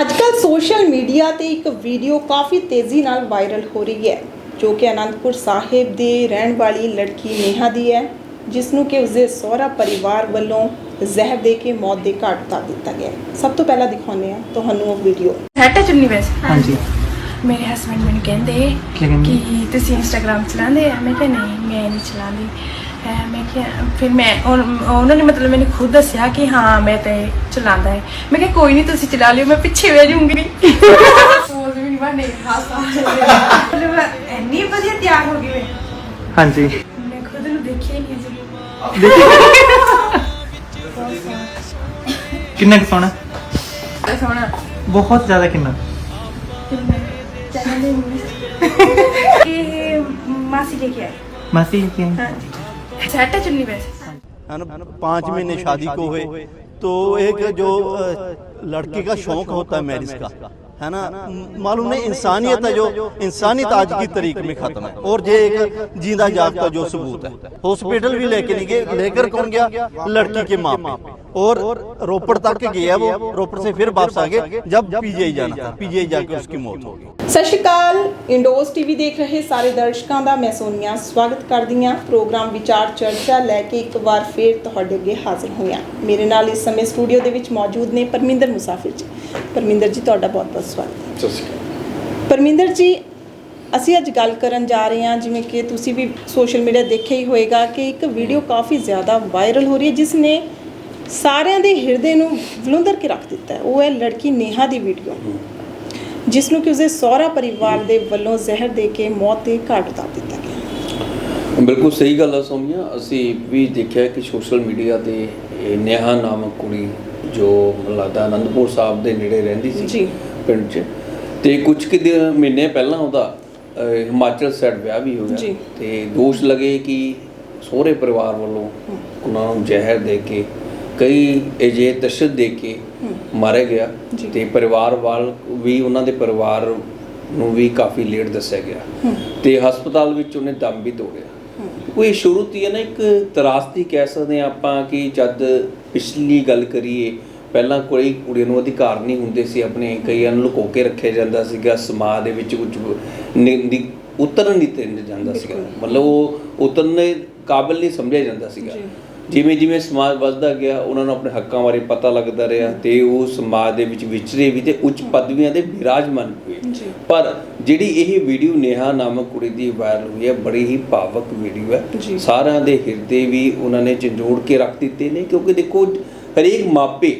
ਅੱਜਕੱਲ social media ਤੇ ਇੱਕ ਵੀਡੀਓ ਕਾਫੀ ਤੇਜ਼ੀ ਨਾਲ ਵਾਇਰਲ ਹੋ ਰਹੀ ਹੈ ਜੋ ਕਿ ਅਨੰਦਪੁਰ ਸਾਹਿਬ ਦੇ ਰਹਿਣ ਵਾਲੀ ਲੜਕੀ ਨੇਹਾ ਦੀ ਹੈ ਜਿਸ ਨੂੰ ਕਿ ਉਸਦੇ ਸਹੁਰਾ ਪਰਿਵਾਰ ਵੱਲੋਂ ਜ਼ਹਿਰ ਦੇ ਕੇ ਮੌਤ ਦੇ ਘਾਟ ਉਤਾਰ ਦਿੱਤਾ ਗਿਆ ਹੈ। ਸਭ ਤੋਂ ਪਹਿਲਾਂ ਦਿਖਾਉਂਦੇ ਹਾਂ ਤੁਹਾਨੂੰ ਉਹ ਵੀਡੀਓ। ਹੈਟ ਚੁੰਨੀ ਵੈਸੇ ਹਾਂਜੀ। ਮੇਰੇ ਹਸਬੰਡ ਮੈਨੂੰ ਕਹਿੰਦੇ ਕੀ ਤੁਸੀਂ ਇੰਸਟਾਗ੍ਰam ਚਲਾਉਂਦੇ ਆ? ਮੈਂ ਕਿਹਾ ਨਹੀਂ ਮੈਂ ਨਹੀਂ ਚਲਾਉਂਦੀ। ਮੈਂ ਫਿਰ ਮੈਂ ਉਨ- ਉਹਨਾਂ ਨੇ ਮਤਲਬ ਮੈਨੂੰ ਖੁਦ ਦੱਸਿਆ ਕਿ ਹਾਂ ਮੈਂ ਤੇ ਚਲਾਉਂਦਾ ਹੈ। ਮੈਂ ਕਿਹਾ ਕੋਈ ਨਹੀਂ ਤੁਸੀਂ ਚਲਾ ਲਿਓ ਮੈਂ ਪਿੱਛੇ ਬਹਿ ਜਾਊਂਗੀ। ਸੋਚ ਵੀ ਨਹੀਂ ਬਣੇ ਹਾਸਾ ਮਤਲਬ ਇੰਨੀ ਵਧੀਆ ਤਿਆਰ ਹੋ ਗਈ ਮੈਂ ਹਾਂਜੀ। ਮੈਂ ਖੁਦ ਨੂੰ ਦੇਖਿਆ ਹੀ ਨਹੀਂ ਸੀ ਕਿੰਨਾ ਕੁ ਸੋਹਣਾ? ਤਾਂ ਸੋਹਣਾ। ਬਹੁਤ ਜ਼ਿਆਦਾ ਕਿੰਨਾ? ਚੈਨਲ ਇਹ ਮਾਸੀ ਲੈ ਕੇ ਆਏ ਮਾਸੀ ਕੀ ਹਾਂਜੀ। पाँच महीने शादी को हुए। तो एक जो लड़के का शौक होता है मैरिज का, है ना? मालूम नहीं, इंसानियत है जो, इंसानियत आज की तारीख में खत्म है। और ये एक जींदा जागता जो सबूत है। हॉस्पिटल भी लेके नहीं गए, लेकर कौन गया? लड़की के माँ बाप और रोपड़ तक गया वो रोपड़ से फिर वापस आ गए जब पीजीआई जाना था पीजीआई जाकर उसकी मौत हो गई ਸਤਿ ਸ਼੍ਰੀ ਅਕਾਲ ਇੰਡੋਸ ਟੀਵੀ ਦੇਖ ਰਹੇ ਸਾਰੇ ਦਰਸ਼ਕਾਂ ਦਾ ਮੈਂ ਸੋਨੀਆ ਸਵਾਗਤ ਕਰਦੀ ਹਾਂ ਪ੍ਰੋਗਰਾਮ ਵਿਚਾਰ ਚਰਚਾ ਲੈ ਕੇ ਇੱਕ ਵਾਰ ਫੇਰ ਤੁਹਾਡੇ ਅੱਗੇ ਹਾਜ਼ਰ ਹੋਈ ਹਾਂ ਮੇਰੇ ਨਾਲ ਇਸ ਸਮੇਂ ਸਟੂਡੀਓ ਦੇ ਵਿੱਚ ਮੌਜੂਦ ਨੇ ਪਰਮਿੰਦਰ ਮੁਸਾਫਿਰ ਜੀ ਪਰਮਿੰਦਰ ਜੀ ਤੁਹਾਡਾ ਬਹੁਤ-ਬਹੁਤ ਸਵਾਗਤ ਹੈ ਪਰਮਿੰਦਰ ਜੀ ਅਸੀਂ ਅੱਜ ਗੱਲ ਕਰਨ ਜਾ ਰਹੇ ਹਾਂ ਜਿਵੇਂ ਕਿ ਤੁਸੀਂ ਵੀ ਸੋਸ਼ਲ ਮੀਡੀਆ ਦੇਖਿਆ ਹੀ ਹੋਵੇਗਾ ਕਿ ਇੱਕ ਵੀਡੀਓ ਕਾਫੀ ਜ਼ਿਆਦਾ ਵਾਇਰਲ ਹੋ ਰਹੀ ਹੈ ਜਿਸ ਨੇ ਸਾਰਿਆਂ ਦੇ ਹਿਰਦੇ ਨੂੰ ਵਿਲੁੰਦਰ ਕੇ ਰੱਖ ਦਿੱਤਾ ਹੈ ਉਹ ਹੈ ਲੜਕੀ ਨੇਹਾ ਦੀ ਵੀਡੀਓ ਜਿਸ ਨੂੰ ਕਿ ਉਸਦੇ ਸਹੁਰਾ ਪਰਿਵਾਰ ਦੇ ਵੱਲੋਂ ਜ਼ਹਿਰ ਦੇ ਕੇ ਮੌਤ ਦੇ ਘਾਟ ਉਤਾਰ ਦਿੱਤਾ ਗਿਆ ਬਿਲਕੁਲ ਸਹੀ ਗੱਲ ਆ ਸੋਨੀਆ ਅਸੀਂ ਵੀ ਦੇਖਿਆ ਕਿ ਸੋਸ਼ਲ ਮੀਡੀਆ ਤੇ ਇਹ ਨੇਹਾ ਨਾਮਕ ਕੁੜੀ ਜੋ ਮੈਨੂੰ ਲੱਗਦਾ ਅਨੰਦਪੁਰ ਸਾਹਿਬ ਦੇ ਨੇੜੇ ਰਹਿੰਦੀ ਸੀ ਜੀ। ਪਿੰਡ 'ਚ ਤੇ ਕੁਝ ਕੁ ਮਹੀਨੇ ਪਹਿਲਾਂ ਉਹਦਾ ਹਿਮਾਚਲ ਸਾਈਡ ਵਿਆਹ ਵੀ ਹੋ। ਗਿਆ ਤੇ ਦੋਸ਼ ਲਗੇ ਕਿ ਸਹੁਰੇ ਪਰਿਵਾਰ ਵੱਲੋਂ ਉਹਨਾਂ ਨੂੰ ਜ਼ਹਿਰ ਦੇ ਕੇ ਕਈ ਅਜੇ ਤਸ਼ਦ ਦੇ ਕੇ ਮਾਰਿਆ ਗਿਆ। ਤੇ ਪਰਿਵਾਰ ਵਾਲ ਵੀ ਉਹਨਾਂ ਦੇ ਪਰਿਵਾਰ ਨੂੰ ਵੀ ਕਾਫੀ ਲੇਟ ਦੱਸਿਆ ਗਿਆ। ਤੇ ਹਸਪਤਾਲ ਵਿੱਚ ਉਹਨੇ ਦਮ ਵੀ ਤੋੜਿਆ। ਕੋਈ ਸ਼ੁਰੂ ਤੋਂ ਨਾ ਇੱਕ ਤਰਾਸਦੀ ਕਹਿ ਸਕਦੇ ਹਾਂ ਆਪਾਂ ਕਿ ਜਦ ਪਿਛਲੀ ਗੱਲ ਕਰੀਏ ਪਹਿਲਾਂ ਕੋਈ ਕੁੜੀ ਨੂੰ ਅਧਿਕਾਰ ਨਹੀਂ ਹੁੰਦੇ ਸੀ ਆਪਣੇ ਕਈਆਂ ਨੂੰ ਲੁਕੋ ਕੇ ਰੱਖਿਆ ਜਾਂਦਾ ਸੀਗਾ ਸਮਾਜ ਦੇ ਵਿੱਚ ਕੁਝ ਉਤਰਨ ਨਹੀਂ ਤੇ ਜਾਂਦਾ ਸੀਗਾ। ਮਤਲਬ ਉਹ ਉਤਰਨ ਦੇ ਕਾਬਿਲ ਨਹੀਂ ਸਮਝਿਆ ਜਾਂਦਾ ਸੀਗਾ। ਜਿਵੇਂ ਜਿਵੇਂ ਸਮਾਜ ਵੱਧਦਾ ਗਿਆ ਉਹਨਾਂ ਨੂੰ ਆਪਣੇ ਹੱਕਾਂ ਬਾਰੇ ਪਤਾ ਲੱਗਦਾ ਰਿਹਾ ਤੇ ਉਹ ਸਮਾਜ ਦੇ ਵਿੱਚ ਵਿਚਰੇ ਵੀ ਤੇ ਉੱਚ ਪਦਵੀਆਂ ਦੇ ਵਿਰਾਜਮਾਨ ਹੋਏ। ਪਰ ਜਿਹੜੀ ਇਹ ਵੀਡੀਓ ਨੇਹਾ ਨਾਮਕ ਕੁੜੀ ਦੀ ਵਾਇਰਲ ਹੋਈ ਹੈ ਬੜੀ ਹੀ ਭਾਵਕ ਵੀਡੀਓ। ਹੈ ਸਾਰਿਆਂ ਦੇ ਹਿਰਦੇ ਵੀ ਉਹਨਾਂ ਨੇ ਝੰਜੋੜ ਕੇ ਰੱਖ ਦਿੱਤੇ ਨੇ ਕਿਉਂਕਿ ਦੇਖੋ ਹਰੇਕ ਮਾਪੇ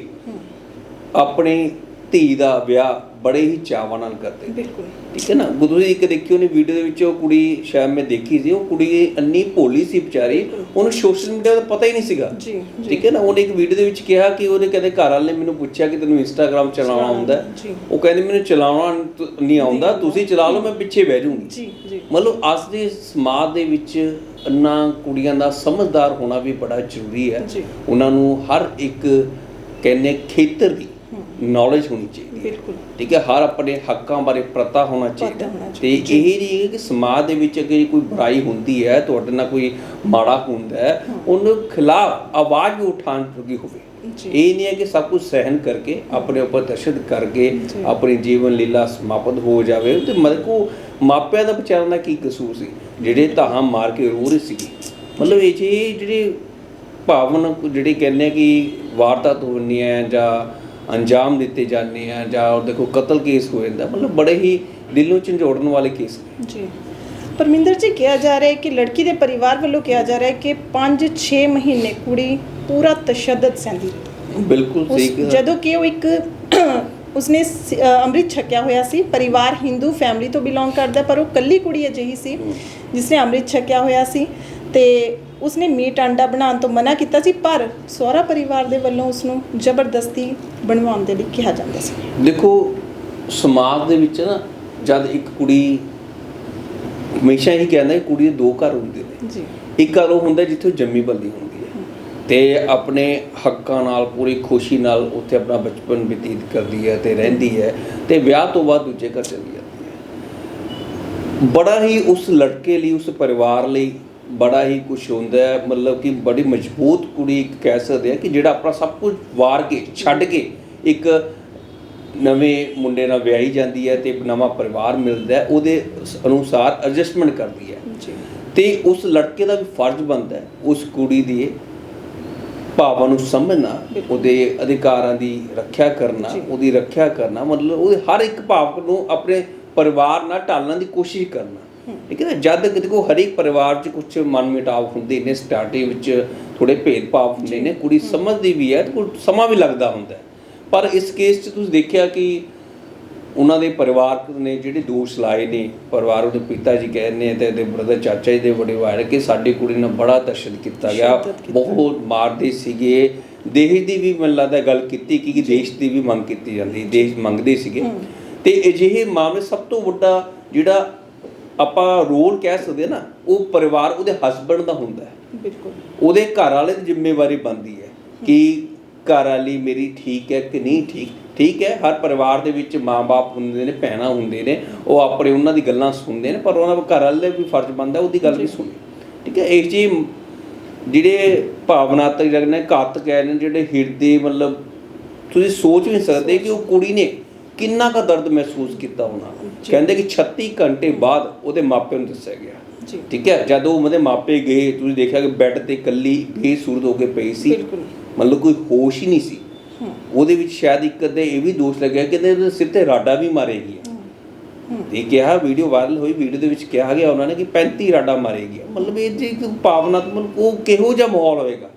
ਆਪਣੀ ਧੀ ਦਾ ਵਿਆਹ ਬੜੇ ਹੀ ਚਾਵਾਂ ਨਾਲ ਕਰਦੇ ਬਿਲਕੁਲ। ਠੀਕ ਹੈ ਨਾ? ਜਦੋਂ ਤੁਸੀਂ ਇੱਕ ਦੇਖੀ ਉਹਨੇ ਵੀਡੀਓ ਦੇ ਵਿੱਚ ਉਹ ਕੁੜੀ ਸ਼ਾਇਦ ਮੈਂ ਦੇਖੀ ਸੀ ਉਹ ਕੁੜੀ ਅੰਨੀ ਭੋਲੀ ਸੀ ਵਿਚਾਰੀ ਉਹਨੂੰ ਸੋਸ਼ਲ ਮੀਡੀਆ ਦਾ ਪਤਾ ਹੀ ਨਹੀਂ ਸੀਗਾ। ਜੀ, ਜੀ। ਠੀਕ ਹੈ ਨਾ? ਉਹਨੇ ਇੱਕ ਵੀਡੀਓ ਦੇ ਵਿੱਚ ਕਿਹਾ ਕਿ ਉਹਦੇ ਕਹਿੰਦੇ ਘਰ ਵਾਲੇ ਨੇ ਮੈਨੂੰ ਪੁੱਛਿਆ ਕਿ ਤੈਨੂੰ ਇੰਸਟਾਗ੍ਰam ਚਲਾਉਣਾ ਆਉਂਦਾ ਹੈ? ਜੀ। ਉਹ ਕਹਿੰਦੇ ਮੈਨੂੰ ਚਲਾਉਣਾ ਨਹੀਂ ਆਉਂਦਾ ਤੁਸੀਂ ਚਲਾ ਲਓ ਮੈਂ ਪਿੱਛੇ ਬਹਿ ਜਾਊਂਗੀ। ਜੀ ਜੀ। ਮਤਲਬ ਅੱਜ ਦੇ ਸਮਾਜ ਦੇ ਵਿੱਚ ਇੰਨਾ ਕੁੜੀਆਂ ਦਾ ਸਮਝਦਾਰ ਹੋਣਾ ਵੀ ਬੜਾ ਜ਼ਰੂਰੀ ਹੈ। ਜੀ। ਉਹਨਾਂ ਨੂੰ ਹਰ ਇੱਕ ਕਹਿੰਦੇ ਖੇਤਰ ਦੀ ਨੌਲੇਜ ਹੋਣੀ ਚਾਹੀਦੀ ਹੈ। ਬਿਲਕੁਲ। ਠੀਕ ਹੈ ਹਰ ਆਪਣੇ ਹੱਕਾਂ ਬਾਰੇ ਪਤਾ ਹੋਣਾ ਚਾਹੀਦਾ। ਤੇ ਇਹ ਨਹੀਂ ਹੈ ਕਿ ਸਮਾਜ ਦੇ ਵਿੱਚ ਅਗਰ ਕੋਈ ਬੁਰਾਈ ਹੁੰਦੀ ਹੈ ਤੁਹਾਡੇ ਨਾਲ ਕੋਈ ਮਾੜਾ ਹੁੰਦਾ ਹੈ ਉਹਨੂੰ ਖਿਲਾਫ ਆਵਾਜ਼ ਵੀ ਉਠਾਉਣ ਜੋਗੀ ਹੋਵੇ। ਇਹ ਨਹੀਂ ਹੈ ਕਿ ਸਭ ਕੁਝ ਸਹਿਨ ਕਰਕੇ ਆਪਣੇ ਉੱਪਰ ਦਸ਼ਤ ਕਰਕੇ। ਆਪਣੀ ਜੀਵਨ ਲੀਲਾ ਸਮਾਪਤ ਹੋ ਜਾਵੇ। ਤੇ ਮਤਲਬ ਕੋ ਮਾਪਿਆਂ ਦਾ ਵਿਚਾਰਨ ਦਾ ਕੀ ਕਸੂਰ ਸੀ? ਜਿਹੜੇ ਧਾਹਾਂ ਮਾਰ ਕੇ ਰੋ ਰਹੇ ਸੀਗੇ। ਮਤਲਬ ਇਹ ਜਿਹੜੇ ਭਾਵਨ ਜਿਹੜੀ ਕਹਿੰਦੇ ਕਿ ਵਾਰਦਾਤ ਹੋਣੀ ਹੈ ਜਾਂ ਅੰਜਾਮ ਦਿੱਤੇ ਜਾਂਦੇ ਆ ਜਾਂ ਉਹ ਦੇਖੋ ਕਤਲ ਕੇਸ ਹੋ ਜਾਂਦਾ ਮਤਲਬ ਬੜੇ ਹੀ ਦਿਲ ਨੂੰ ਝੰਜੋੜਨ ਵਾਲੇ ਕੇਸ ਜੀ। ਪਰਮਿੰਦਰ ਜੀ ਕਿਹਾ ਜਾ ਰਿਹਾ ਹੈ ਕਿ ਲੜਕੀ ਦੇ ਪਰਿਵਾਰ ਵੱਲੋਂ ਕਿਹਾ ਜਾ ਰਿਹਾ ਹੈ ਕਿ 5-6 ਮਹੀਨੇ ਕੁੜੀ ਪੂਰਾ ਤਸ਼ੱਦਦ ਸਹਿੰਦੀ ਬਿਲਕੁਲ ਸਹੀ। ਜਦੋਂ ਕਿ ਉਹ ਇੱਕ ਉਸਨੇ ਅੰਮ੍ਰਿਤ ਛਕਿਆ ਹੋਇਆ ਸੀ ਪਰਿਵਾਰ ਹਿੰਦੂ ਫੈਮਿਲੀ ਤੋਂ ਬਿਲੋਂਗ ਕਰਦਾ ਪਰ ਉਹ ਕੱਲੀ ਕੁੜੀ ਅਜਿਹੀ ਸੀ ਜਿਸਨੇ ਅੰਮ੍ਰਿਤ ਛਕਿਆ ਹੋਇਆ ਸੀ ਤੇ ਉਸਨੇ ਮੀਟ ਅੰਡਾ ਬਣਾਉਣ ਤੋਂ ਮਨਾ ਕੀਤਾ ਸੀ ਪਰ ਸਹੁਰਾ ਪਰਿਵਾਰ ਦੇ ਵੱਲੋਂ ਉਸ ਨੂੰ ਜ਼ਬਰਦਸਤੀ ਬਣਵਾਉਣ ਦੇ ਲਈ ਕਿਹਾ ਜਾਂਦਾ ਸੀ। ਦੇਖੋ ਸਮਾਜ ਦੇ ਵਿੱਚ ਨਾ ਜਦ ਇੱਕ ਕੁੜੀ ਹਮੇਸ਼ਾ ਹੀ ਕਹਿੰਦਾ ਕਿ ਕੁੜੀ ਦੇ ਦੋ ਘਰ ਹੁੰਦੇ ਨੇ। ਜੀ। ਇੱਕ ਘਰ ਉਹ ਹੁੰਦਾ ਜਿੱਥੇ ਜੰਮੀ ਪਲੀ ਹੁੰਦੀ ਹੈ। ਤੇ ਆਪਣੇ ਹੱਕਾਂ ਨਾਲ ਪੂਰੀ ਖੁਸ਼ੀ ਨਾਲ ਉੱਥੇ ਆਪਣਾ ਬਚਪਨ ਬਤੀਤ ਕਰਦੀ ਹੈ ਤੇ ਰਹਿੰਦੀ ਹੈ ਤੇ ਵਿਆਹ ਤੋਂ ਬਾਅਦ ਦੂਜੇ ਘਰ ਚਲੀ ਜਾਂਦੀ ਹੈ। ਬੜਾ ਹੀ ਉਸ ਲੜਕੇ ਲਈ ਉਸ ਪਰਿਵਾਰ ਲਈ ਬੜਾ ਹੀ ਕੁਝ ਹੁੰਦਾ ਹੈ ਮਤਲਬ ਕਿ ਬੜੀ ਮਜ਼ਬੂਤ ਕੁੜੀ ਕਹਿ ਸਕਦੇ ਆ ਕਿ ਜਿਹੜਾ ਆਪਣਾ ਸਭ ਕੁਝ ਵਾਰ ਕੇ ਛੱਡ ਕੇ ਇੱਕ ਨਵੇਂ ਮੁੰਡੇ ਨਾਲ ਵਿਆਹੀ ਜਾਂਦੀ ਹੈ ਤੇ ਨਵਾਂ ਪਰਿਵਾਰ ਮਿਲਦਾ ਹੈ ਉਹਦੇ ਅਨੁਸਾਰ ਐਡਜਸਟਮੈਂਟ ਕਰਦੀ ਹੈ ਜੀ ਤੇ ਉਸ ਲੜਕੇ ਦਾ ਵੀ ਫਰਜ਼ ਬਣਦਾ ਹੈ ਉਸ ਕੁੜੀ ਦੀ ਭਾਵਾਂ ਨੂੰ ਸਮਝਣਾ। ਉਹਦੇ ਅਧਿਕਾਰਾਂ ਦੀ ਰੱਖਿਆ ਕਰਨਾ। ਉਹਦੀ ਰੱਖਿਆ ਕਰਨਾ ਮਤਲਬ ਉਹਦੇ ਹਰ ਇੱਕ ਭਾਵ ਨੂੰ ਆਪਣੇ ਪਰਿਵਾਰ ਨਾਲ ਢਾਲਣ ਦੀ ਕੋਸ਼ਿਸ਼ ਕਰਨਾ ਠੀਕ ਹੈ ਨਾ? ਜਦ ਦੇਖੋ ਹਰੇਕ ਪਰਿਵਾਰ 'ਚ ਕੁਝ ਮਨਮਿਟਾਵ ਹੁੰਦੇ ਨੇ ਸਟਾਰਟਿੰਗ ਵਿੱਚ ਥੋੜੇ ਭੇਦਭਾਵ ਹੁੰਦੇ ਨੇ ਕੁੜੀ ਸਮਝਦੀ ਵੀ ਹੈ ਤੇ ਸਮਾਂ ਵੀ ਲੱਗਦਾ ਹੁੰਦਾ ਪਰ ਇਸ ਕੇਸ 'ਚ ਤੁਸੀਂ ਦੇਖਿਆ ਕਿ ਉਹਨਾਂ ਦੇ ਪਰਿਵਾਰ ਨੇ ਜਿਹੜੇ ਦੋਸ਼ ਲਾਏ ਨੇ ਪਰਿਵਾਰ ਉਹਦੇ ਪਿਤਾ ਜੀ ਕਹਿੰਦੇ ਨੇ ਤੇ ਇਹਦੇ ਬ੍ਰਦਰ ਚਾਚਾ ਜੀ ਦੇ ਵੱਡੇ ਭਾਈ ਕਿ ਸਾਡੀ ਕੁੜੀ ਨਾਲ ਬੜਾ ਤਸ਼ੱਦਦ ਕੀਤਾ ਗਿਆ। ਬਹੁਤ ਮਾਰਦੇ ਸੀਗੇ। ਦੇਸ਼ ਦੀ ਵੀ ਮੈਨੂੰ ਲੱਗਦਾ ਗੱਲ ਕੀਤੀ ਕਿ ਕਿ ਦੇਸ਼ ਦੀ ਵੀ ਮੰਗ ਕੀਤੀ ਜਾਂਦੀ ਦੇਸ਼ ਮੰਗਦੇ ਸੀਗੇ। ਤੇ ਅਜਿਹੇ ਮਾਮਲੇ ਸਭ ਤੋਂ ਵੱਡਾ ਜਿਹੜਾ ਆਪਾਂ ਰੋਲ ਕਹਿ ਸਕਦੇ ਨਾ ਉਹ ਪਰਿਵਾਰ ਉਹਦੇ ਹਸਬੰਡ ਦਾ ਹੁੰਦਾ ਹੈ। ਬਿਲਕੁਲ। ਉਹਦੇ ਘਰ ਵਾਲੇ ਦੀ ਜ਼ਿੰਮੇਵਾਰੀ ਬਣਦੀ ਹੈ ਕਿ ਘਰ ਵਾਲੀ ਮੇਰੀ ਠੀਕ ਹੈ ਕਿ ਨਹੀਂ ਠੀਕ। ਠੀਕ ਹੈ ਹਰ ਪਰਿਵਾਰ ਦੇ ਵਿੱਚ ਮਾਂ-ਬਾਪ ਹੁੰਦੇ ਨੇ ਭੈਣਾਂ ਹੁੰਦੇ ਨੇ ਉਹ ਆਪਣੇ ਉਹਨਾਂ ਦੀ ਗੱਲਾਂ ਸੁਣਦੇ ਨੇ ਪਰ ਉਹਨਾਂ ਦਾ ਘਰ ਵਾਲੇ ਦਾ ਵੀ ਫਰਜ਼ ਬਣਦਾ ਉਹਦੀ ਗੱਲ ਵੀ ਸੁਣੇ। ਠੀਕ ਹੈ ਇਹ ਜੀ ਜਿਹੜੇ ਭਾਵਨਾਤਮਕ ਜਿਹੜੇ ਨੇ ਘਾਤਕ ਹੈ ਨੇ ਜਿਹੜੇ ਹਿਰਦੇ ਮਤਲਬ ਤੁਸੀਂ ਸੋਚ ਵੀ ਨਹੀਂ ਸਕਦੇ ਕਿ ਉਹ ਕੁੜੀ ਨੇ ਕਿੰਨਾ ਕੁ ਦਰਦ ਮਹਿਸੂਸ ਕੀਤਾ ਹੋਣਾ? ਕਹਿੰਦੇ ਕਿ 36 ਘੰਟੇ ਬਾਅਦ ਉਹਦੇ ਮਾਪਿਆਂ ਨੂੰ ਦੱਸਿਆ ਗਿਆ। ਠੀਕ ਹੈ? ਜਦੋਂ ਉਹਦੇ ਮਾਪੇ ਗਏ ਤੁਸੀਂ ਦੇਖਿਆ ਕਿ ਬੈੱਡ ਤੇ ਇਕੱਲੀ ਬੇਸੂਰਤ ਹੋ ਕੇ ਪਈ ਸੀ। ਮਤਲਬ ਕੋਈ ਹੋਸ਼ ਹੀ ਨਹੀਂ ਸੀ। ਉਹਦੇ ਵਿੱਚ ਸ਼ਾਇਦ ਇੱਕ ਅੱਧੇ ਇਹ ਵੀ ਦੋਸ਼ ਲੱਗਿਆ ਕਿ ਇਹਦੇ ਸਿਰ ਤੇ ਰਾਡਾ ਵੀ ਮਾਰੇਗੀ ਇਹ ਕਿਹਾ ਵੀਡੀਓ ਵਾਇਰਲ ਹੋਈ ਵੀਡੀਓ ਦੇ ਵਿੱਚ ਕਿਹਾ ਗਿਆ ਉਹਨਾਂ ਨੇ ਕਿ 35 ਰਾਡਾ ਮਾਰੇਗੀ ਮਤਲਬ ਇਹ ਜੀ ਭਾਵਨਾਤਮਕ ਉਹ ਕਿਹੋ ਜਿਹਾ ਮਾਹੌਲ ਹੋਏਗਾ?